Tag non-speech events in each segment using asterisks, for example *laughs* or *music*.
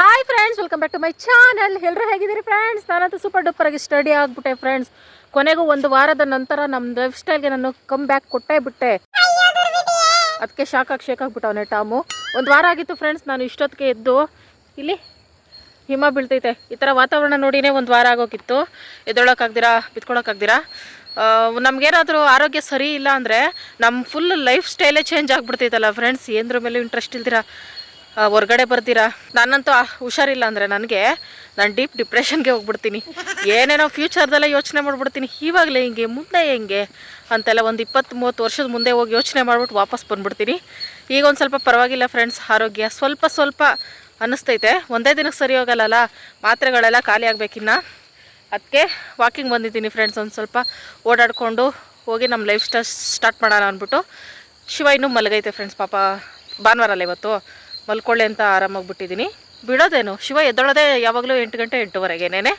Hi friends welcome back to my channel ಎಲ್ಲರೂ ಹೇಗಿದ್ದೀರಿ friends ನಾನಂತೂ ಸೂಪರ್ ಡೂಪರ್ ಆಗಿ ಸ್ಟಡಿ ಆಗಿಬಿಟ್ಟೆ ಫ್ರೆಂಡ್ಸ್ ಕೊನೆಗೂ ಒಂದು ವಾರದ ನಂತರ ನಮ್ಮ ಲೈಫ್ ಸ್ಟೈಲ್ಗೆ ನಾನು ಕಮ್ ಬ್ಯಾಕ್ ಕೊಟ್ಟೇ ಬಿಟ್ಟೆ. ಅದಕ್ಕೆ ಶಾಕ್ ಆಗಿ ಶೇಕ್ ಆಗಿಬಿಟ್ಟವನೆ ಟಾಮು. ಒಂದು ವಾರ ಆಗಿತ್ತು ಫ್ರೆಂಡ್ಸ್ ನಾನು ಇಷ್ಟೊತ್ತಿಗೆ ಎದ್ದು ಇಲ್ಲಿ ಹಿಮ ಬೀಳ್ತೈತೆ. ಈ ಥರ ವಾತಾವರಣ ನೋಡಿನೇ ಒಂದು ವಾರ ಆಗೋಗಿತ್ತು ಎದ್ದೊಳಕ್ಕಾಗ್ದಿರಾ, ಬಿತ್ಕೊಳಕ್ಕಾಗ್ದಿರಾ? ನಮಗೇನಾದರೂ ಆರೋಗ್ಯ ಸರಿ ಇಲ್ಲ ಅಂದರೆ ನಮ್ಮ ಫುಲ್ ಲೈಫ್ ಸ್ಟೈಲೇ ಚೇಂಜ್ ಆಗಿಬಿಡ್ತೈತಲ್ಲ ಫ್ರೆಂಡ್ಸ್ ಏನರ ಮೇಲೆ ಇಂಟ್ರೆಸ್ಟ್ ಇಲ್ದಿರಾ? ಹೊರ್ಗಡೆ ಬರ್ತೀರಾ? ನಾನಂತೂ ಹುಷಾರಿಲ್ಲ ಅಂದರೆ ನನಗೆ ನಾನು ಡೀಪ್ ಡಿಪ್ರೆಷನ್ಗೆ ಹೋಗ್ಬಿಡ್ತೀನಿ. ಏನೇನೋ ಫ್ಯೂಚರ್ದೆಲ್ಲ ಯೋಚನೆ ಮಾಡ್ಬಿಡ್ತೀನಿ. ಇವಾಗಲೇ ಹಿಂಗೆ, ಮುಂದೆ ಹೆಂಗೆ ಅಂತೆಲ್ಲ ಒಂದು ಇಪ್ಪತ್ತು ಮೂವತ್ತು ವರ್ಷದ ಮುಂದೆ ಹೋಗಿ ಯೋಚನೆ ಮಾಡ್ಬಿಟ್ಟು ವಾಪಸ್ ಬಂದ್ಬಿಡ್ತೀನಿ. ಈಗ ಒಂದು ಸ್ವಲ್ಪ ಪರವಾಗಿಲ್ಲ ಫ್ರೆಂಡ್ಸ್ ಆರೋಗ್ಯ ಸ್ವಲ್ಪ ಸ್ವಲ್ಪ ಅನ್ನಿಸ್ತೈತೆ. ಒಂದೇ ದಿನಕ್ಕೆ ಸರಿ ಹೋಗಲ್ಲಲ್ಲ? ಮಾತ್ರೆಗಳೆಲ್ಲ ಖಾಲಿ ಆಗಬೇಕಿನ್ನ ಅದಕ್ಕೆ ವಾಕಿಂಗ್ ಬಂದಿದ್ದೀನಿ ಫ್ರೆಂಡ್ಸ್ ಒಂದು ಸ್ವಲ್ಪ ಓಡಾಡಿಕೊಂಡು ಹೋಗಿ ನಮ್ಮ ಲೈಫ್ ಸ್ಟೈಲ್ ಸ್ಟಾರ್ಟ್ ಮಾಡೋಣ ಅಂದ್ಬಿಟ್ಟು. ಶಿವ ಇನ್ನೂ ಮಲಗೈತೆ ಫ್ರೆಂಡ್ಸ್ ಪಾಪ. ಭಾನುವಾರಲ್ಲ ಇವತ್ತು. ಮಲ್ಕೊಳ್ಳಿ ಅಂತ ಆರಾಮಾಗಿ ಬಿಟ್ಟಿದ್ದೀನಿ ಬಿಡೋದೇನು? ಶಿವ ಎದ್ದೊಳೋದೇ ಯಾವಾಗಲೂ ಎಂಟು ಗಂಟೆ ಎಂಟುವರೆಗೆನೇನೆ?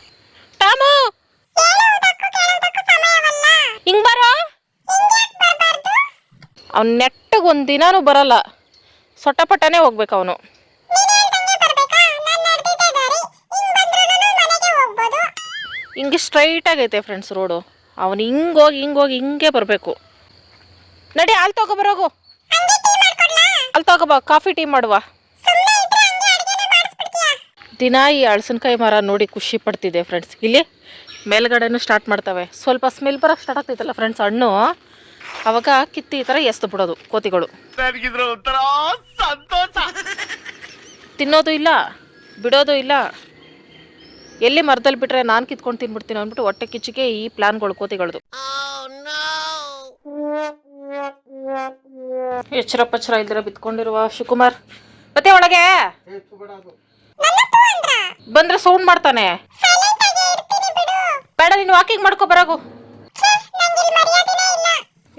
ಟಾಮು! ಹಿಂಗ್ ಬರೋ? ಅವ್ನು ನೆಟ್ಟಗೆ ಒಂದು ದಿನಾನೂ ಬರಲ್ಲ. ಸೊಟ್ಟಪಟ್ಟನೇ ಹೋಗ್ಬೇಕು ಅವನು. ಹಿಂಗೆ ಸ್ಟ್ರೈಟ್ ಆಗೈತೆ ಫ್ರೆಂಡ್ಸ್ ರೋಡು. ಅವನು ಹಿಂಗೆ ಹೋಗಿ ಹಿಂಗೆ ಹೋಗಿ ಹಿಂಗೆ ಬರಬೇಕು. ನಡಿ ಅಲ್ಲಿ ತಗೋ ಬರೋಗು. ಅಲ್ಲಿ ತಗೋಬಾ ಕಾಫಿ ಟೀ ಮಾಡುವ. ದಿನ ಈ ಹಳಸಿನಕಾಯಿ ಮರ ನೋಡಿ ಖುಷಿ ಪಡ್ತಿದೆ ಫ್ರೆಂಡ್ಸ್ ಇಲ್ಲಿ ಮೇಲ್ಗಡೆನೂ ಸ್ಟಾರ್ಟ್ ಮಾಡ್ತವೆ. ಸ್ವಲ್ಪ ಸ್ಮೆಲ್ ಬರೋಕ್ಕೆ ಸ್ಟಾರ್ಟ್ ಆಗ್ತೈತಲ್ಲ ಫ್ರೆಂಡ್ಸ್ ಹಣ್ಣು. ಅವಾಗ ಕಿತ್ತಿ ಈ ಥರ ಎಸ್ದು ಬಿಡೋದು ಕೋತಿಗಳು. ತಿನ್ನೋದು ಇಲ್ಲ ಬಿಡೋದು ಇಲ್ಲ. ಎಲ್ಲಿ ಮರದಲ್ಲಿ ಬಿಟ್ರೆ ನಾನು ಕಿತ್ಕೊಂಡು ತಿನ್ಬಿಡ್ತೀನಿ ಅಂದ್ಬಿಟ್ಟು ಹೊಟ್ಟೆ ಕಿಚ್ಚಿಗೆ ಈ ಪ್ಲಾನ್ಗಳು ಕೋತಿಗಳದು. ಎಚ್ಚರ ಪಚ್ಚರ ಇಲ್ದಿರ ಬಿತ್ಕೊಂಡಿರುವ ಶಿವಕುಮಾರ್. ಮತ್ತೆ ಒಳಗೆ? ಬಂದ್ರೆ ಸೌಂಡ್ ಮಾಡ್ತಾನೆ. ಬೇಡ. ನೀನು ವಾಕಿಂಗ್ ಮಾಡ್ಕೊ ಬರಾಗು.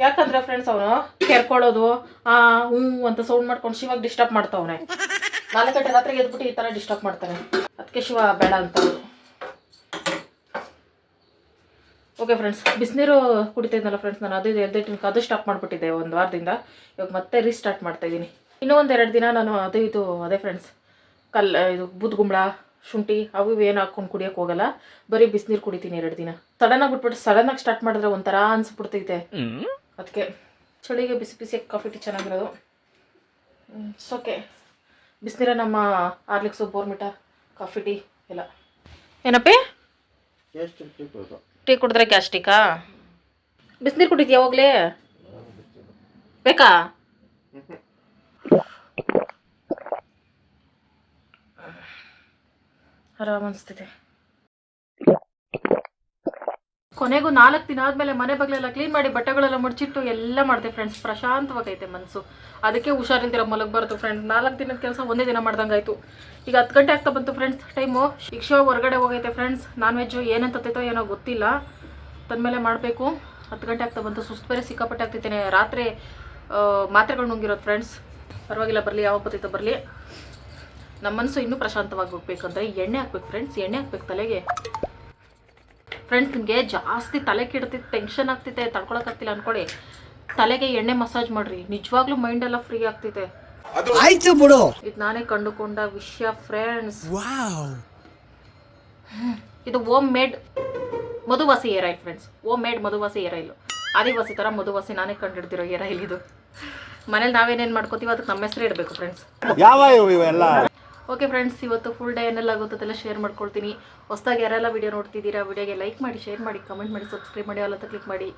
ಯಾಕಂದ್ರೆ ಫ್ರೆಂಡ್ಸ್ ಅವನು ಕೆರ್ಕೊಳ್ಳೋದು ಆ ಹ್ಞೂ ಅಂತ ಸೌಂಡ್ ಮಾಡ್ಕೊಂಡು ಶಿವಾಗ ಡಿಸ್ಟರ್ಬ್ ಮಾಡ್ತಾವನೆ. ನಾಲ್ಕು ಗಂಟೆ ರಾತ್ರಿಗೆ ಎದ್ಬಿಟ್ಟು ಈ ಥರ ಡಿಸ್ಟರ್ಬ್ ಮಾಡ್ತಾನೆ. ಅದಕ್ಕೆ ಶಿವ ಬೇಡ ಅಂತ. ಓಕೆ ಫ್ರೆಂಡ್ಸ್ ಬಿಸಿನೀರು ಕುಡಿತಾ ಫ್ರೆಂಡ್ಸ್ ನಾನು ಅದು ಎದ್ದಿಟ್ಟು ಅದು ಸ್ಟಾಪ್ ಮಾಡಿಬಿಟ್ಟಿದ್ದೆ ಒಂದು ವಾರದಿಂದ. ಇವಾಗ ಮತ್ತೆ ರೀಸ್ಟಾರ್ಟ್ ಮಾಡ್ತಾ ಇದ್ದೀನಿ. ಇನ್ನೂ ಒಂದು ಎರಡು ದಿನ ನಾನು ಅದು ಇದು ಅದೇ ಫ್ರೆಂಡ್ಸ್ ಕಲ್ ಇದು ಬೂದ್ಗುಂಬಳ ಶುಂಠಿ ಅವು ಇವು ಏನು ಹಾಕ್ಕೊಂಡು ಕುಡಿಯೋಕೆ ಹೋಗಲ್ಲ. ಬರೀ ಬಿಸಿನೀರು ಕುಡಿತೀನಿ ಎರಡು ದಿನ. ಸಡನ್ನಾಗಿ ಬಿಟ್ಬಿಟ್ಟು ಆಗಿ ಸ್ಟಾರ್ಟ್ ಮಾಡಿದ್ರೆ ಒಂಥರ ಅನ್ಸ್ಬಿಡ್ತೈತೆ. ಅದಕ್ಕೆ ಚಳಿಗೆ ಬಿಸಿ ಬಿಸಿ ಕಾಫಿ ಟೀ ಚೆನ್ನಾಗಿರೋದು. ಓಕೆ ಬಿಸಿನೀರ ನಮ್ಮ ಆರ್ಲಿಕ್ಸು ಬೋರ್ಮಿಟ ಕಾಫಿ ಟೀ ಎಲ್ಲ. ಏನಪ್ಪ? ಟೀ ಕುಡಿದ್ರೆ ಗ್ಯಾಸ್ಟಿಕಾ ಬಿಸಿನೀರು ಕುಡಿದ್ಯಾ ಯಾವಾಗಲೇ ಬೇಕಾ? ಆರಾಮ್ ಅನಿಸ್ತಿದೆ ಕೊನೆಗೂ ನಾಲ್ಕು ದಿನ ಆದಮೇಲೆ ಮನೆ ಬಗ್ಲೆಲ್ಲ ಕ್ಲೀನ್ ಮಾಡಿ ಬಟ್ಟೆಗಳೆಲ್ಲ ಮುಡ್ಚಿಟ್ಟು ಎಲ್ಲ ಮಾಡಿದೆ ಫ್ರೆಂಡ್ಸ್ ಪ್ರಶಾಂತವಾಗೈತೆ ಮನಸ್ಸು ಅದಕ್ಕೆ ಹುಷಾರಿಲ್ದಿರ ಮಲಗಬಾರ್ದು ಫ್ರೆಂಡ್ಸ್ ನಾಲ್ಕು ದಿನದ ಕೆಲಸ ಒಂದೇ ದಿನ ಮಾಡ್ದಂಗಾಯ್ತು. ಈಗ ಹತ್ತು ಗಂಟೆ ಆಗ್ತಾ ಬಂತು ಫ್ರೆಂಡ್ಸ್ ಟೈಮು ಶಿಕ್ಷೆ ಹೊರಗಡೆ ಹೋಗೈತೆ ಫ್ರೆಂಡ್ಸ್ ನಾನ್ ವೆಜ್ಜು ಏನಂತ ತತ್ತೈತೋ ಏನೋ ಗೊತ್ತಿಲ್ಲ. ತಂದಮೇಲೆ ಮಾಡಬೇಕು. ಹತ್ತು ಗಂಟೆ ಆಗ್ತಾ ಬಂತು. ಸುಸ್ತು ಬೇರೆ ಸಿಕ್ಕಾಪಟ್ಟೆ ಆಗ್ತಿತ್ತೇನೆ. ರಾತ್ರಿ ಮಾತ್ರೆಗಳು ನುಂಗಿರೋದು ಫ್ರೆಂಡ್ಸ್ ಪರವಾಗಿಲ್ಲ, ಬರಲಿ, ಯಾವಾಗ ಬರ್ತೈತೋ ಬರಲಿ. ನಮ್ಮ ಮನಸ್ಸು ಇನ್ನೂ ಪ್ರಶಾಂತವಾಗಿ ಹೋಗ್ಬೇಕಂದ್ರೆ ಎಣ್ಣೆ ಹಾಕ್ಬೇಕು ಫ್ರೆಂಡ್ಸ್ ಎಣ್ಣೆ ಹಾಕ್ಬೇಕು ತಲೆಗೆ. ಫ್ರೆಂಡ್ಸ್ ನಿಮಗೆ ಜಾಸ್ತಿ ತಲೆ ಕೆಡ್ತಿತ್ತು ಟೆನ್ಷನ್ ಆಗ್ತಿದೆ ತಡ್ಕೊಳಕ್ಕಾಗ್ತಿಲ್ಲ ಅನ್ಕೊಳ್ಳಿ ತಲೆಗೆ ಎಣ್ಣೆ ಮಸಾಜ್ ಮಾಡ್ರಿ ನಿಜವಾಗ್ಲೂ ಮೈಂಡ್ ಎಲ್ಲ ಫ್ರೀ ಆಗ್ತಿದೆ. ಆಯ್ತು ಬಿಡು. ಇದು ನಾನೇ ಕಂಡುಕೊಂಡ ವಿಷಯ ಫ್ರೆಂಡ್ಸ್ ಇದು home made ಮಧುವಾಸಿ hair oil friends home made ಮಧುವಾಸಿ hair oil ಆದಿವಾಸಿ ಥರ ಮಧುವಾಸಿ ನಾನೇ ಕಂಡುಹಿಡ್ದಿರೋ ಏರ್ ಆಯಿಲ್ ಇದು. ಮನೇಲಿ ನಾವೇನೇನ್ ಮಾಡ್ಕೋತೀವಿ ಅದಕ್ಕೆ ನಮ್ಮ ಹೆಸರು ಇಡಬೇಕು ಫ್ರೆಂಡ್ಸ್ ಯಾವ ಇವೆಲ್ಲ? ಓಕೆ ಫ್ರೆಂಡ್ಸ್ ಇವತ್ತು ಫುಲ್ ಡೇ ಏನೆಲ್ಲ ಆಗುತ್ತದೆಲ್ಲ ಶೇರ್ ಮಾಡ್ಕೊಳ್ತೀನಿ. ಹೊಸದಾಗಿ ಯಾರೆಲ್ಲ ವಿಡಿಯೋ ನೋಡ್ತಿದ್ದೀರಾ ವಿಡಿಯೋಗೆ ಲೈಕ್ ಮಾಡಿ ಶೇರ್ ಮಾಡಿ ಕಮೆಂಟ್ ಮಾಡಿ ಸಬ್ಸ್ಕ್ರೈಬ್ ಮಾಡಿ ಅಲ್ಲ ಕ್ಲಿಕ್ ಮಾಡಿ.